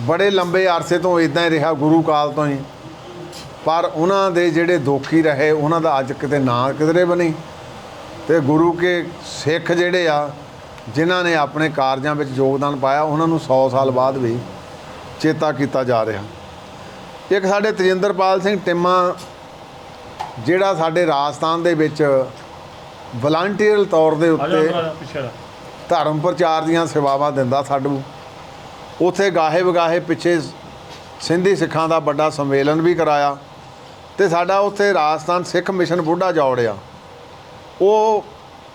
A: ਬੜੇ ਲੰਬੇ ਅਰਸੇ ਤੋਂ ਇਦਾਂ ਹੀ ਰਿਹਾ, ਗੁਰੂ ਕਾਲ ਤੋਂ ਹੀ। ਪਰ ਉਹਨਾਂ ਦੇ ਜਿਹੜੇ ਦੋਖੀ ਰਹੇ, ਉਹਨਾਂ ਦਾ ਅੱਜ ਕਿਤੇ ਨਾਂ ਕਿਧਰੇ ਬਣੀ ਤੇ ਗੁਰੂ ਕੇ ਸਿੱਖ ਜਿਹੜੇ ਆ, ਜਿਨ੍ਹਾਂ ਨੇ ਆਪਣੇ ਕਾਰਜਾਂ ਵਿੱਚ ਯੋਗਦਾਨ ਪਾਇਆ, ਉਹਨਾਂ ਨੂੰ 100 ਸਾਲ ਬਾਅਦ ਵੀ ਚੇਤਾ ਕੀਤਾ ਜਾ ਰਿਹਾ। ਇੱਕ ਸਾਡੇ ਤਜਿੰਦਰਪਾਲ ਸਿੰਘ ਟਿੰਮਾ ਜਿਹੜਾ ਸਾਡੇ ਰਾਜਸਥਾਨ ਦੇ ਵਿੱਚ ਵਲੰਟੀਅਰ ਤੌਰ ਦੇ ਉੱਤੇ ਧਰਮ ਪ੍ਰਚਾਰ ਦੀਆਂ ਸੇਵਾਵਾਂ ਦਿੰਦਾ ਸਾਨੂੰ ਉਥੇ ਗਾਹੇ ਵਗਾਹੇ ਪਿੱਛੇ ਸਿੰਧੀ ਸਿੱਖਾਂ ਦਾ ਵੱਡਾ ਸੰਮੇਲਨ ਵੀ ਕਰਾਇਆ ਤੇ ਸਾਡਾ ਉੱਥੇ ਰਾਜਸਥਾਨ ਸਿੱਖ ਮਿਸ਼ਨ ਬੁੱਢਾ ਜੋੜਿਆ। ਉਹ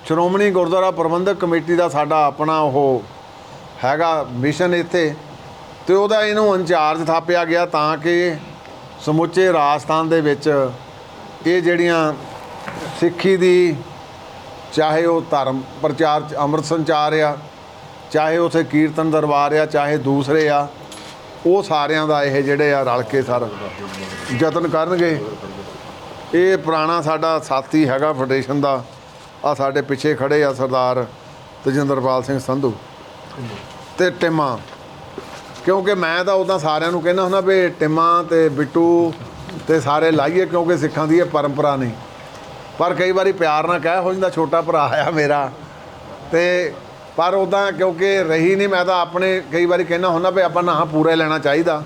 A: ਸ਼੍ਰੋਮਣੀ ਗੁਰਦੁਆਰਾ ਪ੍ਰਬੰਧਕ ਕਮੇਟੀ ਦਾ ਸਾਡਾ ਆਪਣਾ ਉਹ ਹੈਗਾ ਮਿਸ਼ਨ ਇੱਥੇ। ਤੇ ਉਹਦਾ ਇਹਨੂੰ ਇੰਚਾਰਜ ਥਾਪਿਆ ਗਿਆ ਤਾਂ ਕਿ ਸਮੁੱਚੇ ਰਾਜਸਥਾਨ ਦੇ ਵਿੱਚ ਇਹ ਜਿਹੜੀਆਂ ਸਿੱਖੀ ਦੀ ਚਾਹੇ ਉਹ ਧਰਮ ਪ੍ਰਚਾਰ ਚ ਅੰਮ੍ਰਿਤ ਸੰਚਾਰ ਆ, ਚਾਹੇ ਉਥੇ ਕੀਰਤਨ ਦਰਬਾਰ ਆ, ਚਾਹੇ ਦੂਸਰੇ ਆ, ਉਹ ਸਾਰਿਆਂ ਦਾ ਇਹ ਜਿਹੜੇ ਆ ਰਲ ਕੇ ਸਰ ਯਤਨ ਕਰਨਗੇ। ਇਹ ਪੁਰਾਣਾ ਸਾਡਾ ਸਾਥੀ ਹੈਗਾ ਫੈਡਰੇਸ਼ਨ ਦਾ ਆ ਸਾਡੇ ਪਿੱਛੇ ਖੜੇ ਆ ਸਰਦਾਰ ਤਜਿੰਦਰਪਾਲ ਸਿੰਘ ਸੰਧੂ ਤੇ ਟਿਮਾ। ਕਿਉਂਕਿ ਮੈਂ ਤਾਂ ਉਦਾਂ ਸਾਰਿਆਂ ਨੂੰ ਕਹਿੰਦਾ ਹੁੰਦਾ ਵੀ ਟਿਮਾ ਤੇ ਬਿੱਟੂ ਤੇ ਸਾਰੇ ਲਾਈਏ ਕਿਉਂਕਿ ਸਿੱਖਾਂ ਦੀ ਇਹ ਪਰੰਪਰਾ ਨਹੀਂ। ਪਰ ਕਈ ਵਾਰੀ ਪਿਆਰ ਨਾਲ ਕਹਿ ਹੋ ਜਾਂਦਾ ਛੋਟਾ ਭਰਾ ਆ ਮੇਰਾ। ਤੇ ਪਰ ਉਦਾਂ ਕਿਉਂਕਿ ਰਹੀ ਨਹੀਂ, ਮੈਂ ਤਾਂ ਆਪਣੇ ਕਈ ਵਾਰੀ ਕਹਿੰਦਾ ਹੁੰਦਾ ਵੀ ਆਪਾਂ ਨਾਂ ਪੂਰਾ ਲੈਣਾ ਚਾਹੀਦਾ।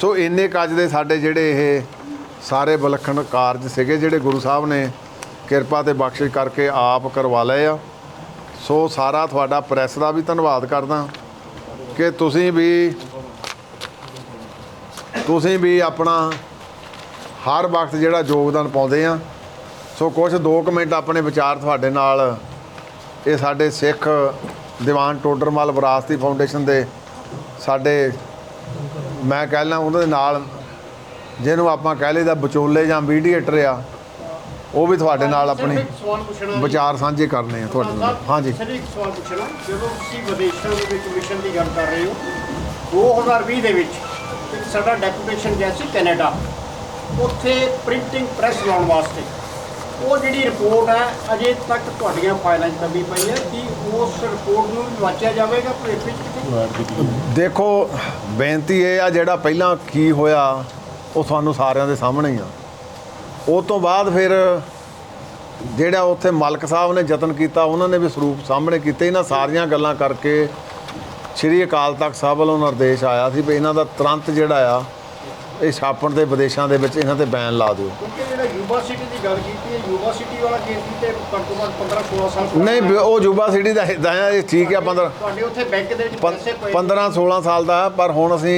A: ਸੋ ਇੰਨੇ ਕੱਜ ਦੇ ਸਾਡੇ ਜਿਹੜੇ ਇਹ ਸਾਰੇ ਵਿਲੱਖਣ ਕਾਰਜ ਸੀਗੇ ਜਿਹੜੇ ਗੁਰੂ ਸਾਹਿਬ ਨੇ ਕਿਰਪਾ ਤੇ ਬਖਸ਼ਿਸ਼ ਕਰਕੇ ਆਪ ਕਰਵਾ ਲਏ ਆ। ਸੋ ਸਾਰਾ ਤੁਹਾਡਾ ਪ੍ਰੈਸ ਦਾ ਵੀ ਧੰਨਵਾਦ ਕਰਦਾ। ਕਿ ਤੁਸੀਂ ਵੀ ਤੁਸੀਂ ਵੀ ਆਪਣਾ ਹਰ ਵਕਤ ਜਿਹੜਾ ਯੋਗਦਾਨ ਪਾਉਂਦੇ ਆ। ਸੋ ਕੁਝ 2 ਮਿੰਟ ਆਪਣੇ ਵਿਚਾਰ ਤੁਹਾਡੇ ਨਾਲ, ਇਹ ਸਾਡੇ ਸਿੱਖ ਦੀਵਾਨ ਟੋਡਰਮਲ ਵਿਰਾਸਤੀ ਫਾਊਂਡੇਸ਼ਨ ਦੇ ਸਾਡੇ, ਮੈਂ ਕਹਿ ਲਾਂ ਉਹਨਾਂ ਦੇ ਨਾਲ, ਜਿਹਨੂੰ ਆਪਾਂ ਕਹਿ ਲਈਦਾ ਵਿਚੋਲੇ ਜਾਂ ਮੀਡੀਏਟਰ ਆ। ਉਹ ਵੀ ਤੁਹਾਡੇ ਨਾਲ ਆਪਣੀ। ਵਿਚਾਰ ਸਾਂਝੇ ਕਰਨੇ ਆ ਤੁਹਾਡੇ ਨਾਲ। ਹਾਂਜੀ।
B: ਇੱਕ ਸਵਾਲ ਪੁੱਛਣਾ। ਜਦੋਂ ਤੁਸੀਂ ਵਿਦੇਸ਼ਾਂ ਦੇ ਵਿੱਚ ਮਿਸ਼ਨ ਦੀ ਗੱਲ ਕਰ ਰਹੇ ਹੋ 2020 ਦੇ ਵਿੱਚ ਸਾਡਾ ਡੈਪੂਟੇਸ਼ਨ ਗਿਆ ਸੀ ਕੈਨੇਡਾ। ਉੱਥੇ ਪ੍ਰਿੰਟਿੰਗ ਪ੍ਰੈਸ ਲਾਉਣ ਵਾਸਤੇ। ਉਹ ਜਿਹੜੀ ਰਿਪੋਰਟ ਹੈ ਅਜੇ ਤੱਕ ਤੁਹਾਡੀਆਂ ਫਾਈਲਾਂ 'ਚ ਦਬੀ ਪਈ ਹੈ ਕਿ ਉਸ ਰਿਪੋਰਟ ਨੂੰ ਵਾਚਿਆ ਜਾਵੇਗਾ ਭਵਿੱਖ ਵਿੱਚ
A: ਦੇਖੋ ਬੇਨਤੀ ਇਹ ਆ ਜਿਹੜਾ ਪਹਿਲਾਂ ਕੀ ਹੋਇਆ ਉਹ ਤੁਹਾਨੂੰ ਸਾਰਿਆਂ ਦੇ ਸਾਹਮਣੇ ਹੀ ਆ। ਉਹ ਤੋਂ ਬਾਅਦ ਫਿਰ ਜਿਹੜਾ ਉੱਥੇ ਮਲਕ ਸਾਹਿਬ ਨੇ ਯਤਨ ਕੀਤਾ ਉਹਨਾਂ ਨੇ ਵੀ ਸਰੂਪ ਸਾਹਮਣੇ ਕੀਤੇ। ਇਹਨਾਂ ਸਾਰੀਆਂ ਗੱਲਾਂ ਕਰਕੇ ਸ਼੍ਰੀ ਅਕਾਲ ਤਖਤ ਸਾਹਿਬ ਵੱਲੋਂ ਨਿਰਦੇਸ਼ ਆਇਆ ਸੀ ਵੀ ਇਹਨਾਂ ਦਾ ਤੁਰੰਤ ਜਿਹੜਾ ਆ ਇਹ ਛਾਪਣ ਦੇ ਵਿਦੇਸ਼ਾਂ ਦੇ ਵਿੱਚ ਇਹਨਾਂ ਤੇ ਬੈਨ ਲਾ ਦਿਓ।
B: ਕਿਉਂਕਿ ਜਿਹੜਾ ਯੂਨੀਵਰਸਿਟੀ ਦੀ ਗੱਲ ਕੀਤੀ ਹੈ ਯੂਨੀਵਰਸਿਟੀ ਵਾਲਾ ਕੇਸ ਵੀ ਤੇ ਘੱਟੋ ਘੱਟ 15 16 ਸਾਲ
A: ਨਹੀਂ ਉਹ ਜੁਬਾ ਸਿਟੀ ਦਾ ਇਦਾਂ ਆ ਇਹ ਠੀਕ ਆ 15
B: ਤੁਹਾਡੇ ਉੱਥੇ ਬੈਂਕ ਦੇ ਵਿੱਚ ਪੈਸੇ ਪਏ
A: 15 16 ਸਾਲ ਦਾ ਪਰ ਹੁਣ ਅਸੀਂ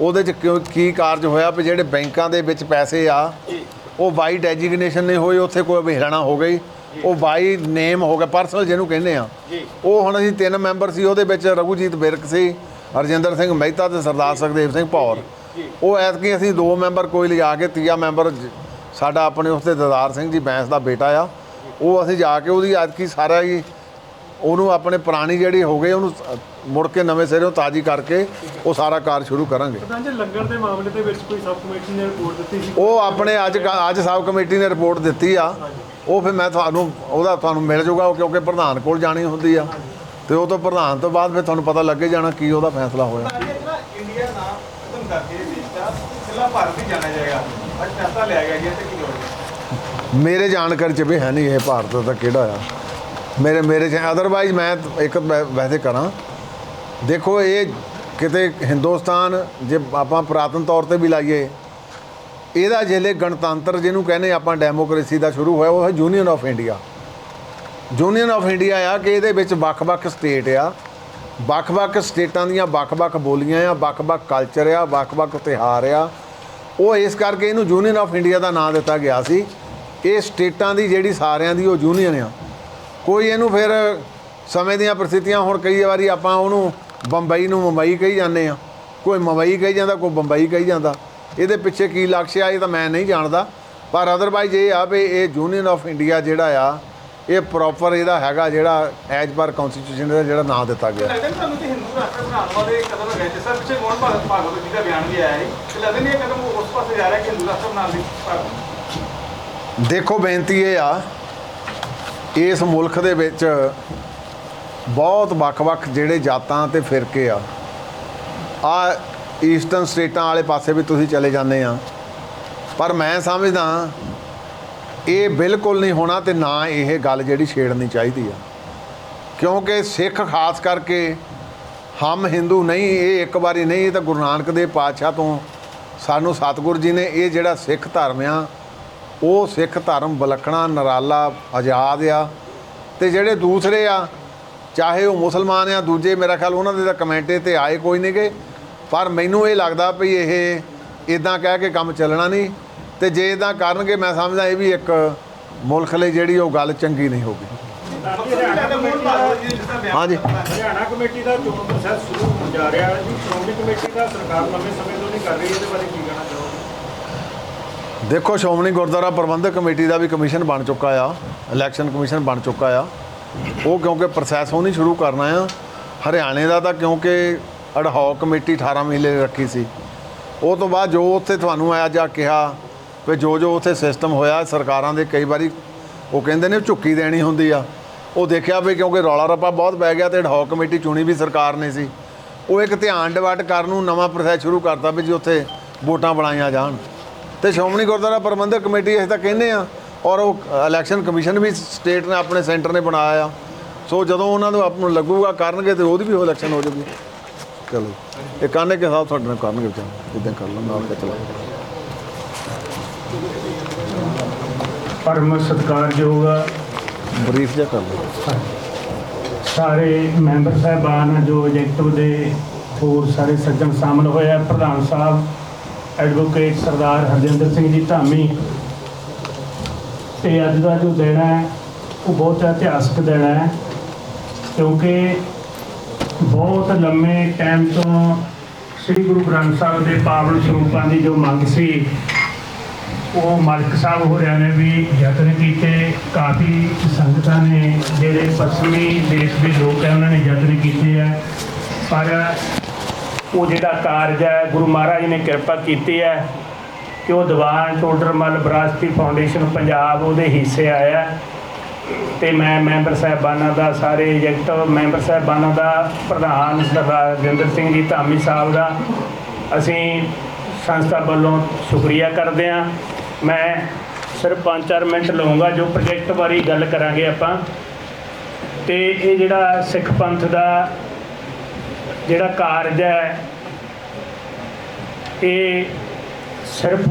A: ਉਹਦੇ ਚ ਕੀ ਕਾਰਜ ਹੋਇਆ ਵੀ ਜਿਹੜੇ ਬੈਂਕਾਂ ਦੇ ਵਿੱਚ ਪੈਸੇ ਆ
B: ਜੀ
A: ਉਹ ਬਾਈ ਡੈਜਿਗਨੇਸ਼ਨ ਨਹੀਂ ਹੋਈ ਉੱਥੇ ਕੋਈ ਅਵਹੇਲਣਾ ਹੋ ਗਈ। ਉਹ ਬਾਈ ਨੇਮ ਹੋ ਗਿਆ ਪਰਸਨਲ ਜਿਹਨੂੰ ਕਹਿੰਦੇ ਆ। ਉਹ ਹੁਣ ਅਸੀਂ ਤਿੰਨ ਮੈਂਬਰ ਸੀ ਉਹਦੇ ਵਿੱਚ ਰਘੂਜੀਤ ਬਿਰਕ ਸੀ ਰਜਿੰਦਰ ਸਿੰਘ ਮਹਿਤਾ ਤੇ ਸਰਦਾਰ ਸੁਖਦੇਵ ਸਿੰਘ
B: ਜੀ।
A: ਉਹ ਐਤਕੀ ਅਸੀਂ ਦੋ ਮੈਂਬਰ ਕੋਈ ਲਿਜਾ ਕੇ ਤੀਆ ਮੈਂਬਰ ਸਾਡਾ ਆਪਣੇ ਉਸਤੇ ਦਦਾਰ ਸਿੰਘ ਜੀ ਬੈਂਸ ਦਾ ਬੇਟਾ ਆ। ਉਹ ਅਸੀਂ ਜਾ ਕੇ ਉਹਦੀ ਐਤਕੀ ਸਾਰਾ ਹੀ ਉਹਨੂੰ ਆਪਣੇ ਪੁਰਾਣੀ ਜਿਹੜੀ ਹੋ ਗਈ ਉਹਨੂੰ ਮੁੜ ਕੇ ਨਵੇਂ ਸਿਰੋਂ ਤਾਜ਼ੀ ਕਰਕੇ ਉਹ ਸਾਰਾ ਕਾਰ ਸ਼ੁਰੂ ਕਰਾਂਗੇ।
C: ਪ੍ਰਧਾਨ ਜੀ ਲੰਗਰ ਦੇ ਮਾਮਲੇ ਦੇ ਵਿੱਚ ਕੋਈ ਸਬ ਕਮੇਟੀ ਨੇ ਰਿਪੋਰਟ ਦਿੱਤੀ ਸੀ।
A: ਉਹ ਆਪਣੇ ਅੱਜ ਅੱਜ ਸਬ ਕਮੇਟੀ ਨੇ ਰਿਪੋਰਟ ਦਿੱਤੀ ਆ। ਉਹ ਫਿਰ ਮੈਂ ਤੁਹਾਨੂੰ ਉਹਦਾ ਤੁਹਾਨੂੰ ਮਿਲ ਜਾਊਗਾ ਉਹ ਕਿਉਂਕਿ ਪ੍ਰਧਾਨ ਕੋਲ ਜਾਣੀ ਹੁੰਦੀ ਆ। ਤੇ ਉਹ ਤੋਂ ਪ੍ਰਧਾਨ ਤੋਂ ਬਾਅਦ ਫਿਰ ਤੁਹਾਨੂੰ ਪਤਾ ਲੱਗੇ ਜਾਣਾ ਕੀ ਉਹਦਾ ਫੈਸਲਾ ਹੋਇਆ।
D: ਤਾਂ ਇਹ ਨਾ ਇੰਡੀਆ ਨਾਮ ਖਤਮ ਕਰਕੇ ਦੇਸ਼ ਦਾ ਸਿਲਾ ਭਾਰਤ ਹੀ ਜਾਣਿਆ ਜਾਏਗਾ। ਅੱਜ ਫੈਸਲਾ ਲਿਆ ਗਿਆ ਜੀ ਤੇ ਕੀ ਹੋਵੇਗਾ
A: ਮੇਰੇ ਜਾਣਕਾਰੀ ਚ ਵੀ ਹੈ ਨਹੀਂ ਇਹ ਭਾਰਤ ਦਾ ਕਿਹੜਾ ਆ। ਮੇਰੇ ਮੇਰੇ ਚ ਅਦਰਵਾਈਜ਼ ਮੈਂ ਇੱਕ ਵੈ- ਵੈਸੇ ਕਰਾਂ। ਦੇਖੋ, ਇਹ ਕਿਤੇ ਹਿੰਦੁਸਤਾਨ, ਜੇ ਆਪਾਂ ਪੁਰਾਤਨ ਤੌਰ ਤੇ ਵੀ ਲਾਈਏ, ਇਹਦਾ ਜਿਹੜੇ ਗਣਤੰਤਰ ਜਿਹਨੂੰ ਕਹਿੰਦੇ ਆਪਾਂ ਡੈਮੋਕ੍ਰੇਸੀ ਦਾ ਸ਼ੁਰੂ ਹੋਇਆ, ਉਹ ਹੈ Union of India Union of India ਆ ਕਿ ਇਹਦੇ ਵਿੱਚ ਵੱਖ-ਵੱਖ ਸਟੇਟ ਆ। ਵੱਖ-ਵੱਖ ਸਟੇਟਾਂ ਦੀਆਂ ਵੱਖ-ਵੱਖ ਬੋਲੀਆਂ ਆ, ਵੱਖ-ਵੱਖ ਕਲਚਰ ਆ, ਵੱਖ-ਵੱਖ ਤਿਉਹਾਰ ਆ। ਉਹ ਇਸ ਕਰਕੇ ਇਹਨੂੰ ਯੂਨੀਅਨ ਆਫ ਇੰਡੀਆ ਦਾ ਨਾਮ ਦਿੱਤਾ ਗਿਆ ਸੀ। ਇਹ ਸਟੇਟਾਂ ਦੀ ਜਿਹੜੀ ਸਾਰਿਆਂ ਦੀ ਉਹ ਯੂਨੀਅਨ ਆ। ਕੋਈ ਇਹਨੂੰ ਫਿਰ ਸਮੇਂ ਦੀਆਂ ਪ੍ਰਸਥਿਤੀਆਂ ਹੁਣ ਕਈ ਵਾਰੀ ਆਪਾਂ ਉਹਨੂੰ ਬੰਬਈ ਨੂੰ ਮੁੰਬਈ ਕਹੀ ਜਾਂਦੇ ਆ ਕੋਈ ਮੁੰਬਈ ਕਹੀ ਜਾਂਦਾ ਕੋਈ ਬੰਬਈ ਕਹੀ ਜਾਂਦਾ। ਇਹਦੇ ਪਿੱਛੇ ਕੀ ਲਕਸ਼ ਆ ਇਹ ਤਾਂ ਮੈਂ ਨਹੀਂ ਜਾਣਦਾ। ਪਰ ਅਦਰਵਾਈਜ਼ ਇਹ ਆ ਵੀ ਇਹ ਯੂਨੀਅਨ ਆਫ ਇੰਡੀਆ ਜਿਹੜਾ ਆ ਇਹ ਪ੍ਰੋਪਰ ਇਹਦਾ ਹੈਗਾ ਜਿਹੜਾ ਐਜ ਪਰ ਕਨਸਟੀਟਿਊਸ਼ਨ ਦਾ ਜਿਹੜਾ ਨਾਂ ਦਿੱਤਾ ਗਿਆ।
D: ਲੱਗਦਾ ਨਹੀਂ ਤੁਹਾਨੂੰ ਕਿ ਹਿੰਦੂ ਰਾਸ਼ਟਰ ਬਣਾਉਣ ਵਾਲੇ ਕਦਮ ਹੈਗੇ ਜਿਸ ਤਰ੍ਹਾਂ ਪਿੱਛੇ ਗੋਣ ਭਾਰਤ ਭਾਗਵਤ ਜੀ ਦਾ ਬਿਆਨ ਵੀ ਆਇਆ ਹੈ ਤੇ ਲੱਗਦਾ ਨਹੀਂ ਇਹ ਕਦਮ ਉਸ ਪਾਸੇ ਜਾ ਰਿਹਾ ਕਿ ਹਿੰਦੂ ਰਾਸ਼ਟਰ ਬਣਾਉਣ ਦੀ ਭਾਰਤ
A: ਦੇਖੋ ਬੇਨਤੀ ਇਹ ਆ ਇਸ ਮੁਲਕ ਦੇ ਵਿੱਚ ਬਹੁਤ ਵੱਖ-ਵੱਖ ਜਿਹੜੇ ਜਾਤਾਂ ਤੇ ਫਿਰਕੇ ਆ। ਆ ਈਸਟਰਨ ਸਟੇਟਾਂ ਵਾਲੇ ਪਾਸੇ ਵੀ ਤੁਸੀਂ ਚਲੇ ਜਾਂਦੇ ਆ। ਪਰ ਮੈਂ ਸਮਝਦਾ ਇਹ ਬਿਲਕੁਲ ਨਹੀਂ ਹੋਣਾ ਤੇ ਨਾ ਇਹ ਗੱਲ ਜਿਹੜੀ ਛੇੜਨੀ ਚਾਹੀਦੀ ਆ। ਕਿਉਂਕਿ ਸਿੱਖ ਖਾਸ ਕਰਕੇ ਹਮ ਹਿੰਦੂ ਨਹੀਂ, ਇਹ ਇੱਕ ਵਾਰੀ ਨਹੀਂ, ਇਹ ਤਾਂ ਗੁਰੂ ਨਾਨਕ ਦੇਵ ਪਾਤਸ਼ਾਹ ਤੋਂ ਸਾਨੂੰ ਸਤਿਗੁਰੂ ਜੀ ਨੇ ਇਹ ਜਿਹੜਾ ਸਿੱਖ ਧਰਮ ਆ ਉਹ ਸਿੱਖ ਧਰਮ ਵਿਲੱਖਣਾ ਨਰਾਲਾ, ਆਜ਼ਾਦ ਆ ਤੇ ਜਿਹੜੇ ਦੂਸਰੇ ਆ, ਚਾਹੇ ਉਹ ਮੁਸਲਮਾਨ ਆ, ਦੂਜੇ ਮੇਰਾ ਖਿਆਲ ਉਹਨਾਂ ਦੇ ਤਾਂ ਕਮੈਂਟੇ ਤੇ ਆਏ ਕੋਈ ਨਹੀਂਗੇ ਪਰ ਮੈਨੂੰ ਇਹ ਲੱਗਦਾ ਵੀ ਇਹ ਇਦਾਂ ਕਹਿ ਕੇ ਕੰਮ ਚੱਲਣਾ ਨਹੀਂ ਤੇ ਜੇ ਇਦਾਂ ਕਰਨਗੇ, ਮੈਂ ਸਮਝਦਾ ਇਹ ਵੀ ਇੱਕ ਮੁਲਕ ਲਈ ਜਿਹੜੀ ਉਹ ਗੱਲ ਚੰਗੀ ਨਹੀਂ ਹੋਗੀ
D: ਲੱਗਦਾ
A: ਹਾਂਜੀ।
B: ਹਰਿਆਣਾ ਕਮੇਟੀ ਦਾ ਚੋਣ ਪ੍ਰੋਸੈਸ ਸ਼ੁਰੂ ਹੋਣ ਜਾ ਰਿਹਾ ਹੈ ਜੀ। ਸ਼੍ਰੋਮਣੀ ਕਮੇਟੀ ਦਾ ਸਰਕਾਰ ਲੰਮੇ ਸਮੇਂ ਤੋਂ ਨਹੀਂ ਕਰ ਰਹੀ, ਇਹਦੇ ਬਾਰੇ ਕੀ ਕਹਿਣਾ ਚਾਹੋਗੇ?
A: ਦੇਖੋ, ਸ਼੍ਰੋਮਣੀ ਗੁਰਦੁਆਰਾ ਪ੍ਰਬੰਧਕ ਕਮੇਟੀ ਦਾ ਵੀ ਕਮਿਸ਼ਨ ਬਣ ਚੁੱਕਾ ਆ, ਇਲੈਕਸ਼ਨ ਕਮਿਸ਼ਨ ਬਣ ਚੁੱਕਾ ਆ। ਉਹ ਕਿਉਂਕਿ ਪ੍ਰੋਸੈਸ ਉਹ ਨਹੀਂ ਸ਼ੁਰੂ ਕਰਨਾ ਆ। ਹਰਿਆਣੇ ਦਾ ਤਾਂ ਕਿਉਂਕਿ ਅਡਹੌਕ ਕਮੇਟੀ 18 ਮਹੀਨੇ ਰੱਖੀ ਸੀ। ਉਹ ਤੋਂ ਬਾਅਦ ਜੋ ਉੱਥੇ ਤੁਹਾਨੂੰ ਆਇਆ ਆ ਕਿਹਾ, ਵੀ ਜੋ ਜੋ ਉੱਥੇ ਸਿਸਟਮ ਹੋਇਆ, ਸਰਕਾਰਾਂ ਦੇ ਕਈ ਵਾਰੀ ਉਹ ਕਹਿੰਦੇ ਨੇ ਝੁੱਕੀ ਦੇਣੀ ਹੁੰਦੀ ਆ। ਉਹ ਦੇਖਿਆ ਵੀ ਕਿਉਂਕਿ ਰੌਲਾ ਰੱਪਾ ਬਹੁਤ ਪੈ ਗਿਆ ਤੇ ਅਡਹੌਕ ਕਮੇਟੀ ਚੁਣੀ ਵੀ ਸਰਕਾਰ ਨੇ ਸੀ। ਉਹ ਇੱਕ ਧਿਆਨ ਡਿਵਾਟ ਕਰਨ ਨੂੰ ਨਵਾਂ ਪ੍ਰੋਸੈਸ ਸ਼ੁਰੂ ਕਰਤਾ ਵੀ ਜੀ ਉੱਥੇ ਵੋਟਾਂ ਬਣਾਈਆਂ ਜਾਣ। ਤੇ ਸ਼੍ਰੋਮਣੀ ਗੁਰਦੁਆਰਾ ਪ੍ਰਬੰਧਕ ਕਮੇਟੀ ਅਸੀਂ ਤਾਂ ਕਹਿੰਦੇ ਆ ਔਰ ਉਹ ਇਲੈਕਸ਼ਨ ਕਮਿਸ਼ਨ ਵੀ ਸਟੇਟ ਨੇ ਆਪਣੇ ਸੈਂਟਰ ਨੇ ਬਣਾਇਆ। ਆ ਸੋ ਜਦੋਂ ਉਹਨਾਂ ਨੂੰ ਆਪ ਨੂੰ ਲੱਗੂਗਾ ਕਰਨਗੇ ਤੇ ਉਹਦੀ ਵੀ ਉਹ ਇਲੈਕਸ਼ਨ ਹੋ ਜਾਊਗੀ। ਚਲੋ ਇਹ ਕਾਨੇ ਕੇ ਸਾਹਿਬ ਤੁਹਾਡੇ ਨਾਲ ਕਰਨਗੇ ਵਿਚਾਰ ਇਦਾਂ ਕਰ ਲਾਂਗਾ ਆਪਕੇ ਚਲੋ
E: ਪਰਮ ਸਤਿਕਾਰਯੋਗ
A: ਬਰੀਫ ਜਿਹਾ ਕਰ ਲਓ।
E: ਸਾਰੇ ਮੈਂਬਰ ਸਾਹਿਬਾਨ ਜੋ ਐਗਜ਼ੈਕਟਿਵ ਦੇ ਹੋਰ ਸਾਰੇ ਸੱਜਣ ਸ਼ਾਮਲ ਹੋਏ ਆ ਪ੍ਰਧਾਨ ਸਾਹਿਬ ਐਡਵੋਕੇਟ ਸਰਦਾਰ ਹਰਜਿੰਦਰ ਸਿੰਘ ਜੀ ਧਾਮੀ ਤੇ ਅੱਜ ਦਾ ਜੋ ਦਿਨ ਹੈ, ਉਹ ਬਹੁਤ ਇਤਿਹਾਸਕ ਦਿਨ ਹੈ, ਕਿਉਂਕਿ ਬਹੁਤ ਲੰਮੇ ਟਾਈਮ ਤੋਂ ਸ੍ਰੀ ਗੁਰੂ ਗ੍ਰੰਥ ਸਾਹਿਬ ਦੇ ਪਾਵਨ ਸਰੂਪਾਂ ਦੀ ਜੋ ਮੰਗ ਸੀ, ਉਹ ਮਾਲਕ ਸਾਹਿਬ ਹੋਰਿਆਂ ਨੇ ਵੀ ਯਤਨ ਕੀਤੇ। ਕਾਫੀ ਸੰਗਤਾਂ ਨੇ, ਜਿਹੜੇ ਪੱਛਮੀ ਦੇਸ਼ ਦੇ ਲੋਕ ਹੈ, ਉਹਨਾਂ ਨੇ ਯਤਨ ਕੀਤੇ ਆ ਪਰ ਉਹ ਜਿਹੜਾ ਕਾਰਜ ਹੈ, ਗੁਰੂ ਮਹਾਰਾਜ ਨੇ ਕਿਰਪਾ ਕੀਤੀ ਹੈ ਕਿ ਉਹ ਦੀਵਾਨ ਟੋਡਰਮਲ ਵਿਰਾਸਤੀ ਫਾਊਂਡੇਸ਼ਨ ਪੰਜਾਬ ਉਹਦੇ ਹਿੱਸੇ ਆਇਆ ਤੇ ਮੈਂ ਮੈਂਬਰ ਸਾਹਿਬਾਨਾਂ ਦਾ, ਸਾਰੇ ਐਗਜ਼ੈਕਟਿਵ ਮੈਂਬਰ ਸਾਹਿਬਾਨਾਂ ਦਾ, ਪ੍ਰਧਾਨ ਸਰਦਾਰ ਰਜਿੰਦਰ ਸਿੰਘ ਜੀ, ਧਾਮੀ ਸਾਹਿਬ ਦਾ, ਅਸੀਂ ਸੰਸਥਾ ਵੱਲੋਂ ਸ਼ੁਕਰੀਆ ਕਰਦੇ ਹਾਂ। ਮੈਂ ਸਿਰਫ 5-4 ਮਿੰਟ ਲਵਾਂਗਾ ਜੋ ਪ੍ਰੋਜੈਕਟ ਬਾਰੇ ਗੱਲ ਕਰਾਂਗੇ ਆਪਾਂ। ਤੇ ਇਹ ਜਿਹੜਾ ਸਿੱਖ ਪੰਥ ਦਾ ਜਿਹੜਾ ਕਾਰਜ ਹੈ, ਇਹ ਸਿਰਫ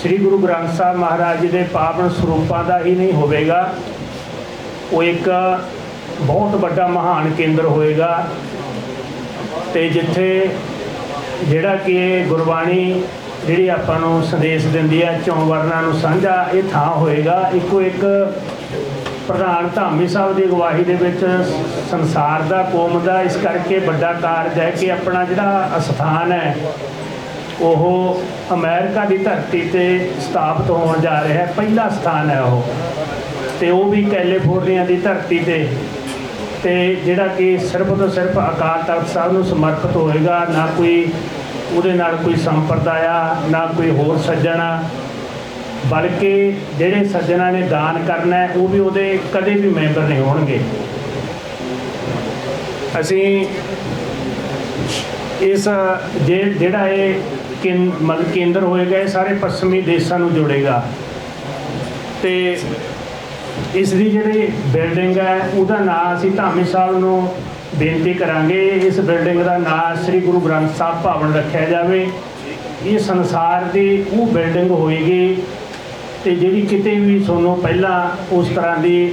E: ਸ੍ਰੀ ਗੁਰੂ ਗ੍ਰੰਥ ਸਾਹਿਬ ਮਹਾਰਾਜ ਜੀ ਦੇ ਪਾਵਨ ਸਰੂਪਾਂ ਦਾ ਹੀ ਨਹੀਂ ਹੋਵੇਗਾ। ਉਹ ਇੱਕ ਬਹੁਤ ਵੱਡਾ ਮਹਾਨ ਕੇਂਦਰ ਹੋਏਗਾ ਤੇ ਜਿੱਥੇ ਜਿਹੜਾ ਕਿ ਗੁਰਬਾਣੀ ਜਿਹੜੀ ਆਪਾਂ ਨੂੰ ਸੰਦੇਸ਼ ਦਿੰਦੀ ਹੈ, ਚੌਂ ਵਰਨਾਂ ਨੂੰ ਸਾਂਝਾ, ਇਹ ਥਾਂ ਹੋਏਗਾ ਇੱਕੋ ਇੱਕ ਪ੍ਰਧਾਨ ਧਾਮੀ ਸਾਹਿਬ ਦੀ ਅਗਵਾਈ ਦੇ ਵਿੱਚ ਸੰਸਾਰ ਦਾ, ਕੌਮ ਦਾ, ਇਸ ਕਰਕੇ ਵੱਡਾ ਕਾਰਜ ਹੈ ਕਿ ਆਪਣਾ ਜਿਹੜਾ ਅਸਥਾਨ ਹੈ, ਉਹ ਅਮਰੀਕਾ ਦੀ ਧਰਤੀ ਤੇ ਸਥਾਪਿਤ ਹੋਣ ਜਾ ਰਿਹਾ ਹੈ। ਪਹਿਲਾ ਸਥਾਨ ਹੈ ਉਹ। ਤੇ ਉਹ ਵੀ ਕੈਲੀਫੋਰਨੀਆ ਦੀ ਧਰਤੀ ਤੇ। ਤੇ ਜਿਹੜਾ ਕਿ ਸਿਰਫ ਤੋਂ ਸਿਰਫ ਅਕਾਲ ਤਖਤ ਸਾਹਿਬ ਨੂੰ ਸਮਰਪਿਤ ਹੋਏਗਾ, ਨਾ ਕੋਈ ਉਹਦੇ ਨਾਲ ਕੋਈ ਸੰਪਰਦਾਇਆ, ਨਾ ਕੋਈ ਹੋਰ ਸੱਜਣਾ ਬਲਕਿ ਜਿਹੜੇ ਸੱਜਣਾ ਨੇ ਦਾਨ ਕਰਨਾ ਹੈ, ਉਹ ਵੀ ਉਹਦੇ ਕਦੇ ਵੀ ਮੈਂਬਰ ਨਹੀਂ ਹੋਣਗੇ। ਅਸੀਂ ਇਸ, ਜੇ ਜਿਹੜਾ ਇਹ ਕੇਂ- ਮਤਲਬ ਕੇਂਦਰ ਹੋਏਗਾ, ਇਹ ਸਾਰੇ ਪੱਛਮੀ ਦੇਸ਼ਾਂ ਨੂੰ ਜੋੜੇਗਾ। ਤੇ ਇਸ ਦੀ ਜਿਹੜੀ ਬਿਲਡਿੰਗ ਹੈ, ਉਹਦਾ ਨਾਮ ਅਸੀਂ ਧਾਮੀ ਸਾਹਿਬ ਨੂੰ ਬੇਨਤੀ ਕਰਾਂਗੇ। ਇਸ ਬਿਲਡਿੰਗ ਦਾ ਨਾਮ ਸ੍ਰੀ ਗੁਰੂ ਗ੍ਰੰਥ ਸਾਹਿਬ ਭਵਨ ਰੱਖਿਆ ਜਾਵੇ। ਇਹ ਸੰਸਾਰ ਦੀ ਉਹ ਬਿਲਡਿੰਗ ਹੋਏਗੀ ਤੇ ਜਿਹੜੀ ਕਿਤੇ ਵੀ ਤੁਹਾਨੂੰ ਪਹਿਲਾਂ ਉਸ ਤਰ੍ਹਾਂ ਦੀ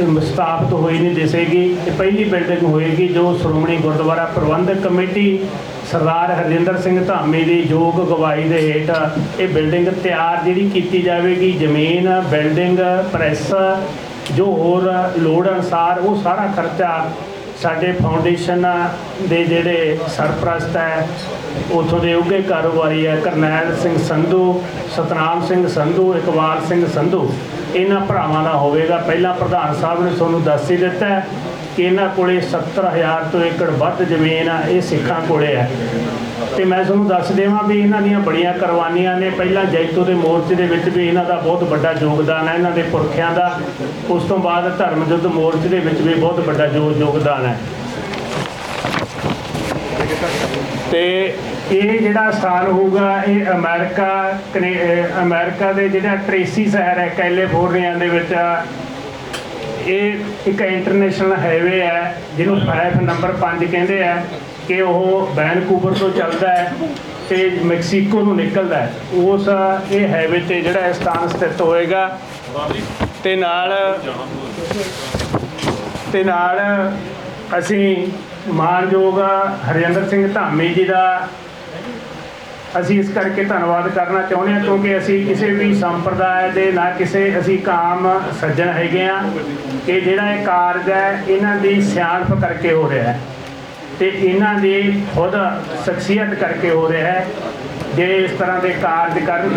E: ਅਮ, ਸਥਾਪਿਤ ਹੋਈ ਨਹੀਂ ਦਿਸੇਗੀ ਇਹ ਪਹਿਲੀ ਬਿਲਡਿੰਗ ਹੋਏਗੀ ਜੋ ਸ਼੍ਰੋਮਣੀ ਗੁਰਦੁਆਰਾ ਪ੍ਰਬੰਧਕ ਕਮੇਟੀ ਸਰਦਾਰ ਹਰਜਿੰਦਰ ਸਿੰਘ ਧਾਮੀ ਦੀ ਯੋਗ ਅਗਵਾਈ ਦੇ ਹੇਠ ਇਹ ਬਿਲਡਿੰਗ ਤਿਆਰ ਜਿਹੜੀ ਕੀਤੀ ਜਾਵੇਗੀ ਜ਼ਮੀਨ ਬਿਲਡਿੰਗ ਪ੍ਰੈਸ ਜੋ ਹੋਰ ਲੋੜ ਅਨੁਸਾਰ ਉਹ ਸਾਰਾ ਖਰਚਾ ਸਾਡੇ ਫਾਊਂਡੇਸ਼ਨ ਦੇ ਜਿਹੜੇ ਸਰਪ੍ਰਸਤ ਹੈ, ਉਥੋਂ ਦੇ ਉੱਘੇ ਕਾਰੋਬਾਰੀ ਹੈ, ਕਰਨੈਲ ਸਿੰਘ ਸੰਧੂ, ਸਤਨਾਮ ਸਿੰਘ ਸੰਧੂ, ਇਕਬਾਲ ਸਿੰਘ ਸੰਧੂ। ਇਹਨਾਂ ਭਰਾਵਾਂ ਦਾ ਹੋਵੇਗਾ। ਪਹਿਲਾਂ ਪ੍ਰਧਾਨ ਸਾਹਿਬ ਨੇ ਤੁਹਾਨੂੰ ਦੱਸ ਹੀ ਦਿੱਤਾ ਇਹਨਾਂ ਕੋਲੇ 70000 ਤੋਂ ਏਕੜ ਵੱਧ ਜ਼ਮੀਨ ਆ, ਇਹ ਸਿੱਖਾਂ ਕੋਲੇ ਹੈ ਤੇ ਮੈਂ ਤੁਹਾਨੂੰ ਦੱਸ ਦੇਵਾਂ ਵੀ ਇਹਨਾਂ ਦੀਆਂ ਬੜੀਆਂ ਕੁਰਬਾਨੀਆਂ ਨੇ। ਪਹਿਲਾਂ ਜੈਤੋ ਦੇ ਮੋਰਚੇ ਦੇ ਵਿੱਚ ਵੀ ਇਹਨਾਂ ਦਾ ਬਹੁਤ ਵੱਡਾ ਯੋਗਦਾਨ ਹੈ ਇਹਨਾਂ ਦੇ ਪੁਰਖਿਆਂ ਦਾ। ਉਸ ਤੋਂ ਬਾਅਦ ਧਰਮ ਯੁੱਧ ਮੋਰਚੇ ਦੇ ਵਿੱਚ ਵੀ ਬਹੁਤ ਵੱਡਾ ਯੋ- ਯੋਗਦਾਨ ਹੈ ਤੇ ਇਹ ਜਿਹੜਾ ਸਥਾਨ ਹੋਊਗਾ, ਇਹ ਅਮਰੀਕਾ, ਕਨੇ- ਅਹ ਅਮਰੀਕਾ ਦੇ ਜਿਹੜਾ ਟ੍ਰੇਸੀ ਸ਼ਹਿਰ ਹੈ, ਕੈਲੀਫੋਰਨੀਆ ਦੇ ਵਿੱਚ ਇਹ ਇੱਕ ਇੰਟਰਨੈਸ਼ਨਲ ਹਾਈਵੇ ਹੈ, ਜਿਹਨੂੰ ਫਾਈਵ ਨੰਬਰ 5 ਕਹਿੰਦੇ ਆ, ਕਿ ਉਹ ਵੈਨਕੂਵਰ ਤੋਂ ਚੱਲਦਾ ਹੈ ਤੇ ਮੈਕਸੀਕੋ ਨੂੰ ਨਿਕਲਦਾ ਹੈ। ਉਸ ਇਹ ਹਾਈਵੇ ਤੇ ਜਿਹੜਾ ਇਹ ਸਥਾਨ ਸਥਿਤ ਹੋਏਗਾ, ਤੇ ਨਾਲ ਤੇ ਨਾਲ ਅਸੀਂ ਮਾਨਯੋਗ ਹਰਜਿੰਦਰ ਸਿੰਘ ਧਾਮੀ ਜੀ ਦਾ ਅਸੀਂ ਇਸ ਕਰਕੇ ਧੰਨਵਾਦ ਕਰਨਾ ਚਾਹੁੰਦੇ ਹਾਂ, ਕਿਉਂਕਿ ਅਸੀਂ ਕਿਸੇ ਵੀ ਸੰਪਰਦਾਇ ਦੇ ਨਾ ਕਿਸੇ ਅਸੀਂ ਕਾਮ ਸੱਜਣ ਹੈਗੇ ਆ ਕਿ ਜਿਹੜਾ ਇਹ ਕਾਰਜ ਹੈ, ਇਹਨਾਂ ਦੀ ਸਿਆਣਪ ਕਰਕੇ ਹੋ ਰਿਹਾ ਹੈ ਤੇ ਇਹਨਾਂ ਦੀ ਖੁਦ ਸ਼ਖਸੀਅਤ ਕਰਕੇ ਹੋ ਰਿਹਾ ਹੈ। ਜੇ ਇਸ ਤਰ੍ਹਾਂ ਦੇ ਕਾਰਜ ਕਰਨ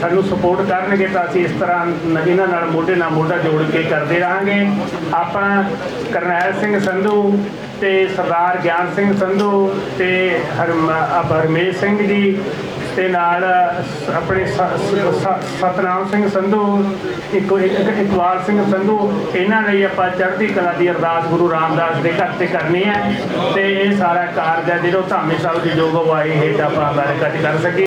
E: ਸਾਨੂੰ ਸਪੋਰਟ ਕਰਨਗੇ ਤਾਂ ਅਸੀਂ ਇਸ ਤਰ੍ਹਾਂ ਇਹਨਾਂ ਨਾਲ ਮੋਢੇ ਨਾਲ ਮੋਢਾ ਜੋੜ ਕੇ ਕਰਦੇ ਰਹਾਂਗੇ। ਆਪਾਂ ਕਰਨੈਲ ਸਿੰਘ ਸੰਧੂ ਤੇ ਸਰਦਾਰ ਗਿਆਨ ਸਿੰਘ ਸੰਧੂ ਤੇ ਹਰਮ ਹਰਮੇਸ਼ ਸਿੰਘ ਜੀ ਤੇ ਨਾਲ ਆਪਣੇ ਸਤਨਾਮ ਸਿੰਘ ਸੰਧੂ, ਇੱਕ, ਇੱਕ- ਇਕਬਾਲ ਸਿੰਘ ਸੰਧੂ, ਇਹਨਾਂ ਲਈ ਆਪਾਂ ਚੜ੍ਹਦੀ ਕਲਾ ਦੀ ਅਰਦਾਸ ਗੁਰੂ ਰਾਮਦਾਸ ਦੇ ਘਰ ਤੇ ਕਰਨੀ ਹੈ ਤੇ ਇਹ ਸਾਰਾ ਕਾਰਜ ਹੈ ਜਿਹੜਾ ਧਾਮੀ ਸਾਹਿਬ ਦੀ ਯੋਗ ਅਗਵਾਈ ਹੇਠ ਆਪਾਂ ਅਮਰੀਕਾ 'ਚ ਕਰ ਸਕੀ